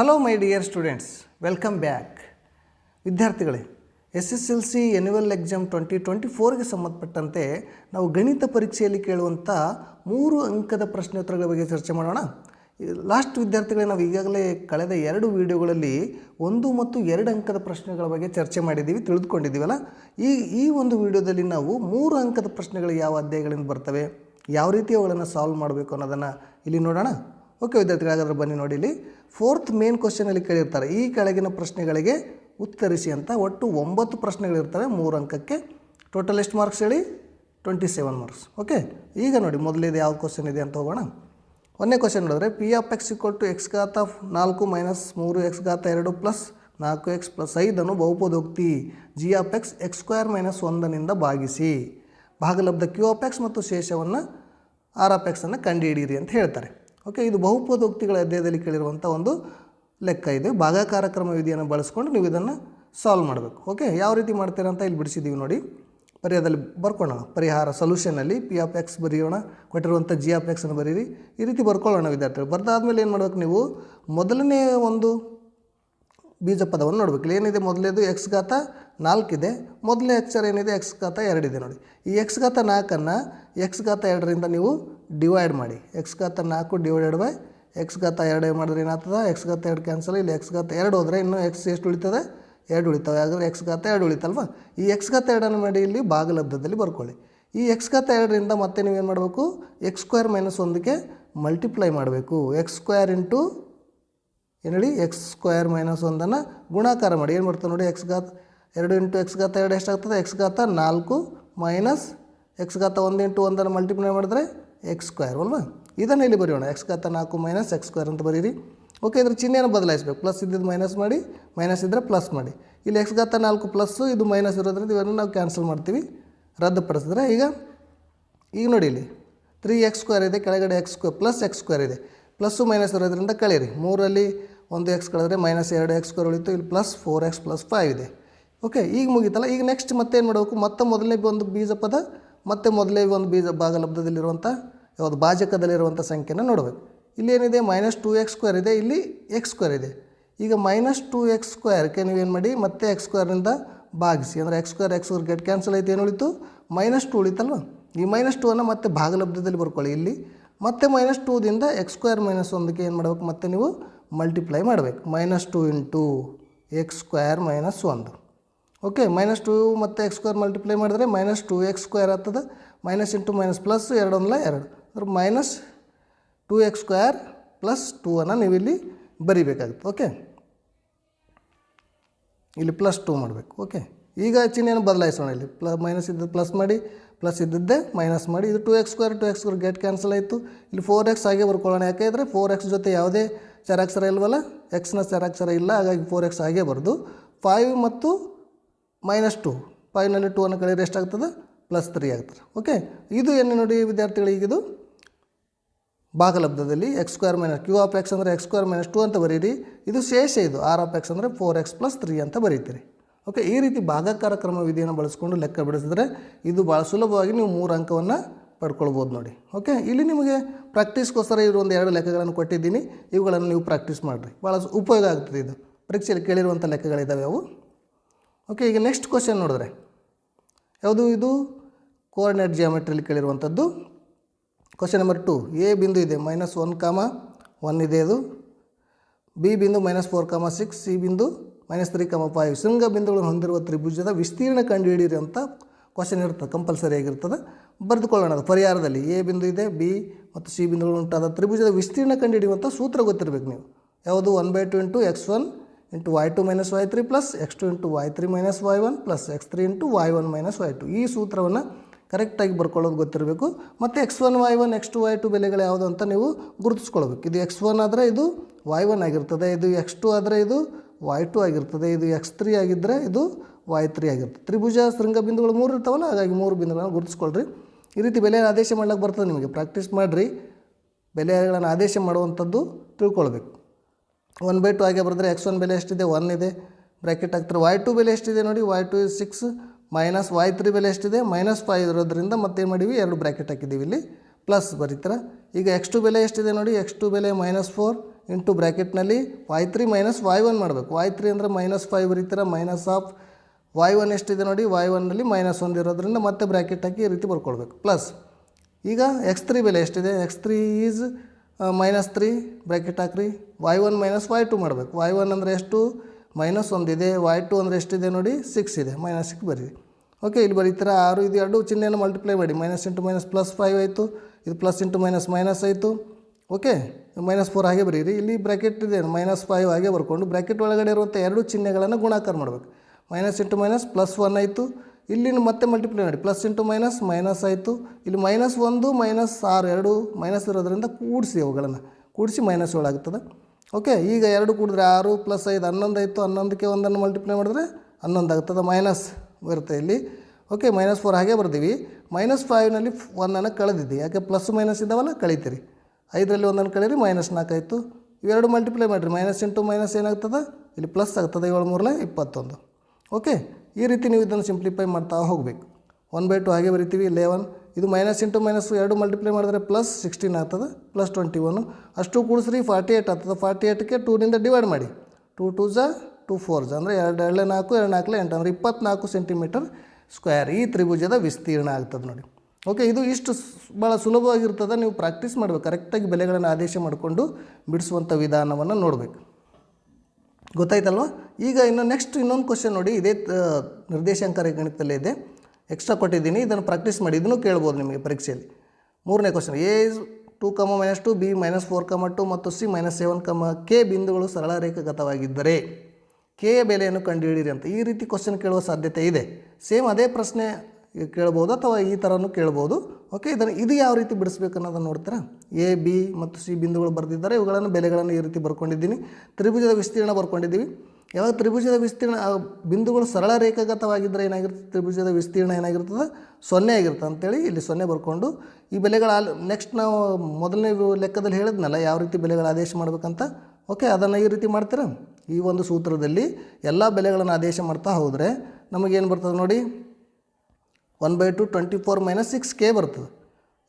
Hello my dear students welcome back ವಿದ್ಯಾರ್ಥಿಗಳೇ S S L C annual exam twenty twenty ಫೋರ್ಗೆ ಸಂಬಂಧಪಟ್ಟಂತೆ ನಾವು ಗಣಿತ ಪರೀಕ್ಷೆಯಲ್ಲಿ ಕೇಳುವಂಥ ಮೂರು ಅಂಕದ ಪ್ರಶ್ನೋತ್ತರಗಳ ಬಗ್ಗೆ ಚರ್ಚೆ ಮಾಡೋಣ. ಲಾಸ್ಟ್ ವಿದ್ಯಾರ್ಥಿಗಳೇ, ನಾವು ಈಗಾಗಲೇ ಕಳೆದ ಎರಡು ವಿಡಿಯೋಗಳಲ್ಲಿ ಒಂದು ಮತ್ತು ಎರಡು ಅಂಕದ ಪ್ರಶ್ನೆಗಳ ಬಗ್ಗೆ ಚರ್ಚೆ ಮಾಡಿದ್ದೀವಿ, ತಿಳಿದುಕೊಂಡಿದ್ದೀವಲ್ಲ. ಈ ಈ ಒಂದು ವಿಡಿಯೋದಲ್ಲಿ ನಾವು ಮೂರು ಅಂಕದ ಪ್ರಶ್ನೆಗಳು ಯಾವ ಅಧ್ಯಾಯಗಳಿಂದ ಬರ್ತವೆ, ಯಾವ ರೀತಿ ಅವುಗಳನ್ನು ಸಾಲ್ವ್ ಮಾಡಬೇಕು ಅನ್ನೋದನ್ನು ಇಲ್ಲಿ ನೋಡೋಣ. ಓಕೆ, ವಿದ್ಯಾರ್ಥಿಗಳು, ಹಾಗಾದ್ರೆ ಬನ್ನಿ ನೋಡಿ ಇಲ್ಲಿ. ಫೋರ್ತ್ ಮೇನ್ ಕ್ವಶನಲ್ಲಿ ಕೇಳಿರ್ತಾರೆ. ಈ ಕೆಳಗಿನ ಪ್ರಶ್ನೆಗಳಿಗೆ ಉತ್ತರಿಸಿ ಅಂತ ಒಟ್ಟು ಒಂಬತ್ತು ಪ್ರಶ್ನೆಗಳಿರ್ತವೆ ಮೂರು ಅಂಕಕ್ಕೆ. ಟೋಟಲ್ ಎಷ್ಟು ಮಾರ್ಕ್ಸ್ ಹೇಳಿ? ಟ್ವೆಂಟಿ ಸೆವೆನ್ ಮಾರ್ಕ್ಸ್ ಓಕೆ, ಈಗ ನೋಡಿ ಮೊದಲಿದೆ ಯಾವ ಕ್ವಶನ್ ಇದೆ ಅಂತ ಹೋಗೋಣ. ಒಂದೇ ಕ್ವಶನ್ ನೋಡಿದ್ರೆ P of X equal to X ಘಾತ ನಾಲ್ಕು ಮೈನಸ್ ಮೂರು ಎಕ್ಸ್ ಘಾತ ಎರಡು ಪ್ಲಸ್ ನಾಲ್ಕು ಎಕ್ಸ್ ಪ್ಲಸ್ ಐದನ್ನು ಬಹುಪದೋಕ್ತಿ G of X X square minus ಒಂದನಿಂದ ಭಾಗಿಸಿ. ಭಾಗಲಬ್ಧ ಕ್ಯೂ ಆಫ್ ಎಕ್ಸ್ ಮತ್ತು ಶೇಷವನ್ನು ಆರ್ ಆಫ್ ಎಕ್ಸನ್ನು ಕಂಡುಹಿಡಿಯಿರಿ ಅಂತ ಹೇಳ್ತಾರೆ. ಓಕೆ ಇದು ಬಹುಪದೋಕ್ತಿಗಳ ಅಧ್ಯಾಯದಲ್ಲಿ ಕೇಳಿರುವಂಥ ಒಂದು ಲೆಕ್ಕ ಇದೆ. ಭಾಗಾಕಾರ ಕ್ರಮ ವಿಧಿಯನ್ನು ಬಳಸ್ಕೊಂಡು ನೀವು ಇದನ್ನು ಸಾಲ್ವ್ ಮಾಡಬೇಕು. ಓಕೆ ಯಾವ ರೀತಿ ಮಾಡ್ತೀರಾ ಅಂತ ಇಲ್ಲಿ ಬಿಡಿಸಿದ್ದೀವಿ ನೋಡಿ. ಪರಿಹಾರದಲ್ಲಿ ಬರ್ಕೊಳ್ಳೋಣ. ಪರಿಹಾರ ಸೊಲ್ಯೂಷನಲ್ಲಿ ಪಿ ಆಫ್ ಎಕ್ಸ್ ಬರೆಯೋಣ. ಕೊಟ್ಟಿರುವಂಥ ಜಿ ಆಫ್ ಎಕ್ಸನ್ನು ಬರೀರಿ. ಈ ರೀತಿ ಬರ್ಕೊಳ್ಳೋಣ ವಿದ್ಯಾರ್ಥಿಗಳು. ಬರೆದಾದ್ಮೇಲೆ ಏನು ಮಾಡಬೇಕು ನೀವು? ಮೊದಲನೇ ಒಂದು ಬೀಜ ಪದವನ್ನು ನೋಡಬೇಕು ಏನಿದೆ? ಮೊದಲೇದು ಎಕ್ಸ್ ಘಾತ ನಾಲ್ಕಿದೆ ಮೊದಲನೇ ಅಕ್ಷರ ಏನಿದೆ? ಎಕ್ಸ್ ಘಾತ ಎರಡಿದೆ ನೋಡಿ. ಈ ಎಕ್ಸ್ ಘಾತ ನಾಲ್ಕನ್ನು ಎಕ್ಸ್ ಘಾತ ಎರಡರಿಂದ ನೀವು ಡಿವೈಡ್ ಮಾಡಿ ಎಕ್ಸ್ ಘಾತ ನಾಲ್ಕು ಡಿವೈಡೆಡ್ ಬೈ ಎಕ್ಸ್ ಘಾತ ಎರಡು ಮಾಡಿದ್ರೆ ಏನಾಗ್ತದೆ ಎಕ್ಸ್ ಘಾತ ಎರಡು ಕ್ಯಾನ್ಸಲ್ ಇಲ್ಲಿ ಎಕ್ಸ್ ಘಾತ ಎರಡು ಹೋದರೆ ಇನ್ನು ಎಕ್ಸ್ ಎಷ್ಟು ಉಳಿತದೆ ಎರಡು ಉಳಿತಾವೆ ಯಾಕಂದರೆ ಎಕ್ಸ್ ಘಾತ ಎರಡು ಉಳಿತಲ್ವಾ ಈ ಎಕ್ಸ್ ಘಾತ ಎರಡನ್ನು ಮಾಡಿ ಇಲ್ಲಿ ಭಾಗಲಬ್ಧದಲ್ಲಿ ಬರ್ಕೊಳ್ಳಿ ಈ ಎಕ್ಸ್ ಘಾತ ಎರಡರಿಂದ ಮತ್ತೆ ನೀವೇನು ಮಾಡಬೇಕು ಎಕ್ಸ್ ಸ್ಕ್ವೇರ್ ಮೈನಸ್ ಒಂದಕ್ಕೆ ಮಲ್ಟಿಪ್ಲೈ ಮಾಡಬೇಕು ಎಕ್ಸ್ ಸ್ಕ್ವೇರ್ ಇಂಟು ಏನು ಎಕ್ಸ್ ಸ್ಕ್ವೇರ್ ಮೈನಸ್ ಒಂದನ್ನು ಗುಣಾಕಾರ ಮಾಡಿ ಏನು ಮಾಡ್ತಾರೆ ನೋಡಿ ಎಕ್ಸ್ ಗಾತ ಎರಡು ಇಂಟು ಎಕ್ಸ್ ಗಾತ ಎರಡು ಎಷ್ಟಾಗ್ತದೆ ಎಕ್ಸ್ ಗಾತ ನಾಲ್ಕು ಮೈನಸ್ ಎಕ್ಸ್ ಗಾತ ಒಂದು ಇಂಟು ಒಂದನ್ನು ಮಲ್ಟಿಪ್ಲೈ ಮಾಡಿದ್ರೆ ಎಕ್ಸ್ ಸ್ಕ್ವೇರ್ ಅಲ್ವಾ? ಇದನ್ನು ಇಲ್ಲಿ ಬರೆಯೋಣ. ಎಕ್ಸ್ ಘಾತ ನಾಲ್ಕು ಮೈನಸ್ ಎಕ್ಸ್ ಸ್ಕ್ವೇರ್ ಅಂತ ಬರೀರಿ. ಓಕೆ ಇದ್ರ ಚಿಹ್ನೆಯನ್ನು ಬದಲಾಯಿಸಬೇಕು. ಪ್ಲಸ್ ಇದ್ದಿದ್ದು ಮೈನಸ್ ಮಾಡಿ ಮೈನಸ್ ಇದ್ದರೆ ಪ್ಲಸ್ ಮಾಡಿ. ಇಲ್ಲಿ ಎಕ್ಸ್ ಘಾತ ನಾಲ್ಕು ಪ್ಲಸ್ಸು ಇದು ಮೈನಸ್ ಇರೋದ್ರಿಂದ ಇವನ್ನು ನಾವು ಕ್ಯಾನ್ಸಲ್ ಮಾಡ್ತೀವಿ. ರದ್ದುಪಡಿಸಿದ್ರೆ ಈಗ ಈಗ ನೋಡಿ ಇಲ್ಲಿ. ತ್ರೀ ಎಕ್ಸ್ ಸ್ಕ್ವೇರ್ ಇದೆ, ಕೆಳಗಡೆ X square plus X square ಇದೆ. ಪ್ಲಸ್ಸು ಮೈನಸ್ ಇರೋದ್ರಿಂದ ಕಳೀರಿ. ಮೂರಲ್ಲಿ ಒಂದು ಎಕ್ಸ್ ಕಳೆದ್ರೆ ಮೈನಸ್ ಎರಡು ಎಕ್ಸ್ ಸ್ಕ್ವೇರ್ ಉಳಿತು. ಇಲ್ಲಿ plus four X plus five ಇದೆ. ಓಕೆ ಈಗ ಮುಗಿತಲ್ಲ. ಈಗ ನೆಕ್ಸ್ಟ್ ಮತ್ತೆ ಏನು ಮಾಡಬೇಕು? ಮತ್ತೆ ಮೊದಲನೇ ಒಂದು ಬೀಜ ಪದ, ಮತ್ತೆ ಮೊದಲೇ ಒಂದು ಬೀಜ ಭಾಗಲಬ್ಧದಲ್ಲಿರುವಂಥ ಯಾವುದು ಭಾಜಕದಲ್ಲಿರುವಂಥ ಸಂಖ್ಯೆನ ನೋಡಬೇಕು. ಇಲ್ಲಿ ಏನಿದೆ ಮೈನಸ್ ಟು ಎಕ್ಸ್ ಸ್ಕ್ವೇರ್ ಇದೆ. ಇಲ್ಲಿ ಎಕ್ಸ್ ಸ್ಕ್ವೇರ್ ಇದೆ. ಈಗ ಮೈನಸ್ ಟು ಎಕ್ಸ್ ಸ್ಕ್ವೇರ್ಗೆ ನೀವೇನು ಮಾಡಿ? ಮತ್ತೆ ಎಕ್ಸ್ ಸ್ಕ್ವೇರ್ನಿಂದ ಭಾಗಿಸಿ. ಅಂದರೆ X square X square get cancel ಆಯಿತು. ಏನು ಉಳಿತು ಮೈನಸ್ ಟು ಉಳಿತಲ್ವ? ಈ ಮೈನಸ್ ಟು ಅನ್ನು ಮತ್ತೆ ಭಾಗಲಬ್ಧದಲ್ಲಿ ಬರ್ಕೊಳ್ಳಿ. ಇಲ್ಲಿ ಮತ್ತೆ ಮೈನಸ್ ಟೂದಿಂದ ಎಕ್ಸ್ ಸ್ಕ್ವೇರ್ ಮೈನಸ್ ಒಂದಕ್ಕೆ ಏನು ಮಾಡಬೇಕು? ಮತ್ತೆ ನೀವು ಮಲ್ಟಿಪ್ಲೈ ಮಾಡಬೇಕು. Minus two into X square minus ಒಂದು. ಓಕೆ ಮೈನಸ್ ಟು ಮತ್ತು ಎಕ್ಸ್ ಸ್ಕ್ವೇರ್ ಮಲ್ಟಿಪ್ಲೈ ಮಾಡಿದ್ರೆ ಮೈನಸ್ ಟು ಎಕ್ಸ್ ಸ್ಕ್ವೇರ್ ಆಗ್ತದೆ. ಮೈನಸ್ ಇಂಟು ಮೈನಸ್ ಪ್ಲಸ್ ಎರಡು ಒಂದಲ ಎರಡು. ಅಂದ್ರೆ minus two X square plus two ಅನ್ನು ನೀವು ಇಲ್ಲಿ ಬರಿಬೇಕಾಗುತ್ತೆ ಓಕೆ ಇಲ್ಲಿ ಪ್ಲಸ್ ಟೂ ಮಾಡಬೇಕು ಓಕೆ ಈಗ ಚಿಹ್ನೆಯನ್ನು ಬದಲಾಯಿಸೋಣ ಇಲ್ಲಿ. ಪ್ಲ ಮೈನಸ್ ಇದ್ದದ್ದು ಪ್ಲಸ್ ಮಾಡಿ ಪ್ಲಸ್ ಇದ್ದದ್ದೇ ಮೈನಸ್ ಮಾಡಿ. ಇದು two X square two X square get cancel ಆಯಿತು. ಇಲ್ಲಿ ಫೋರ್ ಎಕ್ಸ್ ಹಾಗೆ ಬರ್ಕೊಳ್ಳೋಣ. ಯಾಕೆಂದರೆ ಫೋರ್ ಎಕ್ಸ್ ಜೊತೆ ಯಾವುದೇ ಚರಾಕ್ಷರ ಇಲ್ವಲ್ಲ? ಎಕ್ಸ್ನ ಚರಾಕ್ಷರ ಇಲ್ಲ, ಹಾಗಾಗಿ ಫೋರ್ ಎಕ್ಸ್ ಹಾಗೆ ಬರೋದು. ಫೈವ್ ಮತ್ತು ಮೈನಸ್ ಟು ಫೈವ್ನಲ್ಲಿ ಟೂ ಅನ್ನು ಕಳೆದ್ರೆ ಎಷ್ಟಾಗ್ತದೆ? ಪ್ಲಸ್ ತ್ರೀ ಆಗ್ತದೆ ಓಕೆ ಇದು ಏನು ನೋಡಿ ವಿದ್ಯಾರ್ಥಿಗಳಿಗೆ ಇದು ಭಾಗಲಬ್ಧದಲ್ಲಿ X square minus Q of X ಅಂದರೆ ಎಕ್ಸ್ ಸ್ಕ್ವೇರ್ ಮೈನಸ್ ಟು ಅಂತ ಬರೀರಿ. ಇದು ಶೇಷ ಇದು. ಆರ್ ಆಫ್ ಎಕ್ಸ್ ಅಂದರೆ ಫೋರ್ ಎಕ್ಸ್ ಪ್ಲಸ್ ತ್ರೀ ಅಂತ ಬರೀತೀರಿ. ಓಕೆ ಈ ರೀತಿ ಭಾಗಾಕಾರ ಕ್ರಮ ವಿಧಿಯನ್ನು ಬಳಸ್ಕೊಂಡು ಲೆಕ್ಕ ಬಿಡಿಸಿದ್ರೆ ಇದು ಭಾಳ ಸುಲಭವಾಗಿ ನೀವು ಮೂರು ಅಂಕವನ್ನು ಪಡ್ಕೊಳ್ಬೋದು ನೋಡಿ. ಓಕೆ ಇಲ್ಲಿ ನಿಮಗೆ ಪ್ರಾಕ್ಟೀಸ್ಗೋಸ್ಕರ ಒಂದು ಎರಡು ಲೆಕ್ಕಗಳನ್ನು ಕೊಟ್ಟಿದ್ದೀನಿ. ಇವುಗಳನ್ನು ನೀವು ಪ್ರಾಕ್ಟೀಸ್ ಮಾಡಿರಿ. ಭಾಳ ಉಪಯೋಗ ಆಗ್ತದೆ ಇದು. ಪರೀಕ್ಷೆಯಲ್ಲಿ ಕೇಳಿರುವಂಥ ಲೆಕ್ಕಗಳಿದ್ದಾವೆ ಅವು. ಓಕೆ ಈಗ ನೆಕ್ಸ್ಟ್ ಕ್ವಶನ್ ನೋಡಿದ್ರೆ. ಯಾವುದು ಇದು? ಕೋಆರ್ಡಿನೇಟ್ ಜಿಯಾಮೆಟ್ರಿಯಲ್ಲಿ ಕೇಳಿರುವಂಥದ್ದು. ಕ್ವಶನ್ ನಂಬರ್ ಟು ಎ ಬಿಂದು ಇದೆ ಮೈನಸ್ ಒನ್ ಕಾಮ ಒನ್ ಇದೆ ಅದು. ಬಿ ಬಿಂದು minus four comma six C ಬಿಂದು ಮೈನಸ್ ತ್ರೀ ಕಾಮ ಫೈವ್ ಶೃಂಗ ಬಿಂದುಗಳನ್ನು ಹೊಂದಿರುವ ತ್ರಿಭುಜದ ವಿಸ್ತೀರ್ಣ ಕಂಡುಹಿಡಿಯಿರಿ ಅಂತ ಕ್ವಶನ್ ಇರ್ತದೆ ಕಂಪಲ್ಸರಿ ಆಗಿರ್ತದೆ. ಬರೆದುಕೊಳ್ಳೋಣ ಅದು, ಪರಿಹಾರದಲ್ಲಿ. ಎ ಬಿಂದು ಇದೆ ಬಿ ಮತ್ತು ಸಿ ಬಿಂದುಗಳು ಉಂಟಾದ ತ್ರಿಭುಜದ ವಿಸ್ತೀರ್ಣ ಕಂಡುಹಿಡಿಯುವಂಥ ಸೂತ್ರ ಗೊತ್ತಿರಬೇಕು ನೀವು. ಯಾವುದು? One by two into x one into y two minus y three plus x two into y three minus y one plus x three into y one minus y two ಈ ಸೂತ್ರವನ್ನು ಕರೆಕ್ಟಾಗಿ ಬರ್ಕೊಳ್ಳೋದು ಗೊತ್ತಿರಬೇಕು. ಮತ್ತು x one, y one, x two, y two ಬೆಲೆಗಳು ಯಾವುದು ಅಂತ ನೀವು ಗುರುತಿಸ್ಕೊಳ್ಬೇಕು. ಇದು ಎಕ್ಸ್ ಒನ್ ಆದರೆ ಇದು ವೈ ಒನ್ ಆಗಿರ್ತದೆ, ಇದು ಎಕ್ಸ್ ಟು ಆದರೆ ಇದು ವೈ ಟು ಆಗಿರ್ತದೆ, ಇದು ಎಕ್ಸ್ ತ್ರೀ ಆಗಿದ್ದರೆ ಇದು ವೈ ತ್ರೀ ಆಗಿರ್ತದೆ. ತ್ರಿಭುಜ, ಶೃಂಗ ಬಿಂದುಗಳು ಮೂರು ಇರ್ತಾವಲ್ಲ, ಹಾಗಾಗಿ ಮೂರು ಬಿಂದುಗಳನ್ನು ಗುರುತಿಸ್ಕೊಳ್ರಿ. ಈ ರೀತಿ ಬೆಲೆಯನ್ನು ಆದೇಶ ಮಾಡ್ಲಿಕ್ಕೆ ಬರ್ತದೆ ನಿಮಗೆ, ಪ್ರಾಕ್ಟೀಸ್ ಮಾಡಿರಿ. ಬೆಲೆಗಳನ್ನು ಆದೇಶ ಮಾಡುವಂಥದ್ದು ತಿಳ್ಕೊಳ್ಬೇಕು. ಒನ್ ಬೈ ಟು ಹಾಗೆ ಬರೆದ್ರೆ ಎಕ್ಸ್ ಒನ್ ಬೆಲೆ ಎಷ್ಟಿದೆ? ಒನ್ ಇದೆ. ಬ್ರ್ಯಾಕೆಟ್ ಹಾಕ್ತಾರೆ, ವೈ ಟು ಬೆಲೆ ಎಷ್ಟಿದೆ ನೋಡಿ, y two is six minus y three ಬೆಲೆ ಎಷ್ಟಿದೆ? ಮೈನಸ್ ಫೈವ್ ಇರೋದ್ರಿಂದ ಮತ್ತೇನು ಮಾಡೀವಿ? ಎರಡು ಬ್ರ್ಯಾಕೆಟ್ ಹಾಕಿದ್ದೀವಿ ಇಲ್ಲಿ. ಪ್ಲಸ್ ಬರೀತಾರೆ? ಈಗ ಎಕ್ಸ್ ಟು ಬೆಲೆ ಎಷ್ಟಿದೆ ನೋಡಿ ಎಕ್ಸ್ ಟು ಬೆಲೆ minus four into ಬ್ರ್ಯಾಕೆಟ್ನಲ್ಲಿ y three minus y one ಮಾಡಬೇಕು. ವಾಯ್ ತ್ರೀ ಅಂದರೆ ಮೈನಸ್ ಫೈವ್ ಬರೀತಾರೆ? ಮೈನಸ್ ಆಫ್ ವೈ ಒನ್ ಎಷ್ಟಿದೆ ನೋಡಿ ವೈ ಒನ್ನಲ್ಲಿ ಮೈನಸ್ ಒಂದು ಇರೋದ್ರಿಂದ ಮತ್ತೆ ಬ್ರ್ಯಾಕೆಟ್ ಹಾಕಿ ಈ ರೀತಿ ಬರ್ಕೊಳ್ಬೇಕು. ಪ್ಲಸ್ ಈಗ ಎಕ್ಸ್ ತ್ರೀ ಬೆಲೆ ಎಷ್ಟಿದೆ? X three is minus three bracket ಹಾಕ್ರಿ. Y one minus y two ಮಾಡಬೇಕು. ವೈ ಒನ್ ಅಂದರೆ ಎಷ್ಟು? ಮೈನಸ್ ಒಂದಿದೆ ವೈ ಟು ಅಂದರೆ ಎಷ್ಟಿದೆ ನೋಡಿ ಸಿಕ್ಸ್ ಇದೆ ಮೈನಸ್ ಸಿಕ್ಸ್ ಬರೀರಿ. ಓಕೆ ಇಲ್ಲಿ ಬರೀತೀರ ಆರು, ಇದು ಎರಡು ಚಿಹ್ನೆಯನ್ನು ಮಲ್ಟಿಪ್ಲೈ ಮಾಡಿ. Minus into minus plus five ಆಯಿತು, ಇದು ಪ್ಲಸ್ ಇಂಟು ಮೈನಸ್ ಮೈನಸ್ ಆಯಿತು. ಓಕೆ ಮೈನಸ್ ಫೋರ್ ಹಾಗೆ ಬರೀರಿ. ಇಲ್ಲಿ ಬ್ರ್ಯಾಕೆಟ್ ಇದೆ ಮೈನಸ್ ಫೈವ್ ಹಾಗೆ ಬರ್ಕೊಂಡು ಬ್ರ್ಯಾಕೆಟ್ ಒಳಗಡೆ ಇರುವಂಥ ಎರಡು ಚಿಹ್ನೆಗಳನ್ನು ಗುಣಾಕಾರ ಮಾಡಬೇಕು. Minus into minus plus one ಆಯಿತು. ಇಲ್ಲಿ ಮತ್ತೆ ಮಲ್ಟಿಪ್ಲೈ ಮಾಡಿ. ಪ್ಲಸ್ ಇಂಟು ಮೈನಸ್ ಮೈನಸ್ ಆಯಿತು. ಇಲ್ಲಿ ಮೈನಸ್ ಒಂದು ಮೈನಸ್ ಆರು, ಎರಡು ಮೈನಸ್ ಇರೋದ್ರಿಂದ ಕೂಡಿಸಿ ಅವುಗಳನ್ನು. ಕೂಡಿಸಿ ಮೈನಸ್ ಏಳು ಆಗ್ತದೆ ಓಕೆ ಈಗ ಎರಡು ಕೂಡಿದ್ರೆ ಆರು ಪ್ಲಸ್ ಐದು, ಹನ್ನೊಂದು ಆಯಿತು, ಹನ್ನೊಂದಕ್ಕೆ ಒಂದನ್ನು ಮಲ್ಟಿಪ್ಲೈ ಮಾಡಿದ್ರೆ ಹನ್ನೊಂದು ಆಗ್ತದೆ ಮೈನಸ್ ಬರುತ್ತೆ ಇಲ್ಲಿ. ಓಕೆ ಮೈನಸ್ ಫೋರ್ ಹಾಗೆ ಬರ್ತೀವಿ. ಮೈನಸ್ ಫೈವ್ನಲ್ಲಿ ಒಂದನ್ನು ಕಳೆದಿದ್ದೆ ಯಾಕೆ ಪ್ಲಸ್ ಮೈನಸ್ ಇದ್ದಾವಲ್ಲ, ಕಳೀತೀರಿ. ಐದರಲ್ಲಿ ಒಂದನ್ನು ಕಳೀರಿ ಮೈನಸ್ ನಾಲ್ಕು ಆಯಿತು. ಇವೆರಡು ಮಲ್ಟಿಪ್ಲೈ ಮಾಡಿರಿ. ಮೈನಸ್ ಇಂಟು ಮೈನಸ್ ಏನಾಗ್ತದೆ? ಇಲ್ಲಿ ಪ್ಲಸ್ ಆಗ್ತದೆ ಏಳು ಮೂರಲೆ ಇಪ್ಪತ್ತೊಂದು. ಓಕೆ ಈ ರೀತಿ ನೀವು ಇದನ್ನು ಸಿಂಪ್ಲಿಫೈ ಮಾಡ್ತಾ ಹೋಗಬೇಕು. ಒನ್ ಬೈ ಟು ಹಾಗೆ ಬರಿತೀವಿ ಲೆವೆನ್ ಇದು ಮೈನಸ್ ಇಂಟು ಮೈನಸ್ ಎರಡು ಮಲ್ಟಿಪ್ಲೈ ಮಾಡಿದ್ರೆ ಪ್ಲಸ್ ಸಿಕ್ಸ್ಟೀನ್ ಆಗ್ತದೆ ಪ್ಲಸ್ ಟ್ವೆಂಟಿ ಒನ್ ಅಷ್ಟು ಕೂಡಿಸ್ರಿ ಫಾರ್ಟಿ ಏಯ್ಟ್ ಆಗ್ತದೆ ಫಾರ್ಟಿ ಏಯ್ಟ್ಗೆ ಟೂನಿಂದ ಡಿವೈಡ್ ಮಾಡಿ. ಟೂ ಟೂ ಝ ಟೂ ಫೋರ್ ಝ ಅಂದರೆ ಎರಡು ಎರಡೇ ನಾಲ್ಕು ಎರಡು ನಾಲ್ಕು ಎಂಟು. ಅಂದರೆ ಇಪ್ಪತ್ನಾಲ್ಕು ಸೆಂಟಿಮೀಟರ್ ಸ್ಕ್ವೇರ್ ಈ ತ್ರಿಭುಜದ ವಿಸ್ತೀರ್ಣ ಆಗ್ತದೆ ನೋಡಿ. ಓಕೆ ಇದು ಇಷ್ಟು ಭಾಳ ಸುಲಭವಾಗಿರ್ತದೆ. ನೀವು ಪ್ರಾಕ್ಟೀಸ್ ಮಾಡಬೇಕು. ಕರೆಕ್ಟಾಗಿ ಬೆಲೆಗಳನ್ನು ಆದೇಶ ಮಾಡಿಕೊಂಡು ಬಿಡಿಸುವಂಥ ವಿಧಾನವನ್ನು ನೋಡಬೇಕು. ಗೊತ್ತಾಯ್ತಲ್ವ? ಈಗ ಇನ್ನು ನೆಕ್ಸ್ಟ್ ಇನ್ನೊಂದು ಕ್ವಶನ್ ನೋಡಿ. ಇದೇ ನಿರ್ದೇಶಾಂಕ ಗಣಿತದಲ್ಲೇ ಇದೆ. ಎಕ್ಸ್ಟ್ರಾ ಕೊಟ್ಟಿದ್ದೀನಿ, ಇದನ್ನು ಪ್ರಾಕ್ಟೀಸ್ ಮಾಡಿ, ಇದನ್ನು ಕೇಳ್ಬೋದು ನಿಮಗೆ ಪರೀಕ್ಷೆಯಲ್ಲಿ. ಮೂರನೇ question A is two comma minus two B minus four comma two ಮತ್ತು C minus seven comma k ಬಿಂದುಗಳು ಸರಳ ರೇಖಾಗತವಾಗಿದ್ದರೆ ಕೆ ಬೆಲೆಯನ್ನು ಕಂಡುಹಿಡಿಯಿರಿ ಅಂತ. ಈ ರೀತಿ ಕ್ವಶನ್ ಕೇಳುವ ಸಾಧ್ಯತೆ ಇದೆ. ಸೇಮ್ ಅದೇ ಪ್ರಶ್ನೆ ಕೇಳ್ಬೋದು ಅಥವಾ ಈ ಥರನೂ ಕೇಳ್ಬೋದು. ಓಕೆ ಇದನ್ನು ಇದು ಯಾವ ರೀತಿ ಬಿಡಿಸ್ಬೇಕು ಅನ್ನೋದನ್ನು ನೋಡ್ತೀರಾ? ಎ ಬಿ ಮತ್ತು ಸಿ ಬಿಂದುಗಳು ಬರೆದಿದ್ದಾರೆ ಇವುಗಳನ್ನು ಬೆಲೆಗಳನ್ನು ಈ ರೀತಿ ಬರ್ಕೊಂಡಿದ್ದೀನಿ. ತ್ರಿಭುಜದ ವಿಸ್ತೀರ್ಣ ಬರ್ಕೊಂಡಿದ್ದೀವಿ. ಯಾವಾಗ ತ್ರಿಭುಜದ ವಿಸ್ತೀರ್ಣ ಬಿಂದುಗಳು ಸರಳ ರೇಖಾಗತವಾಗಿದ್ದರೆ ಏನಾಗಿರ್ತದೆ ತ್ರಿಭುಜದ ವಿಸ್ತೀರ್ಣ ಏನಾಗಿರ್ತದೆ? ಸೊನ್ನೆ ಆಗಿರ್ತದೆ ಅಂತೇಳಿ ಇಲ್ಲಿ ಸೊನ್ನೆ ಬರ್ಕೊಂಡು ಈ ಬೆಲೆಗಳ ನೆಕ್ಸ್ಟ್ ನಾವು ಮೊದಲನೇ ಲೆಕ್ಕದಲ್ಲಿ ಹೇಳಿದ್ನಲ್ಲ, ಯಾವ ರೀತಿ ಬೆಲೆಗಳ ಆದೇಶ ಮಾಡಬೇಕಂತ? ಓಕೆ ಅದನ್ನು ಈ ರೀತಿ ಮಾಡ್ತೀರಾ? ಈ ಒಂದು ಸೂತ್ರದಲ್ಲಿ ಎಲ್ಲ ಬೆಲೆಗಳನ್ನು ಆದೇಶ ಮಾಡ್ತಾ ಹೋದರೆ ನಮಗೇನು ಬರ್ತದೆ ನೋಡಿ? One by two twenty four minus six k ಬರ್ತದೆ.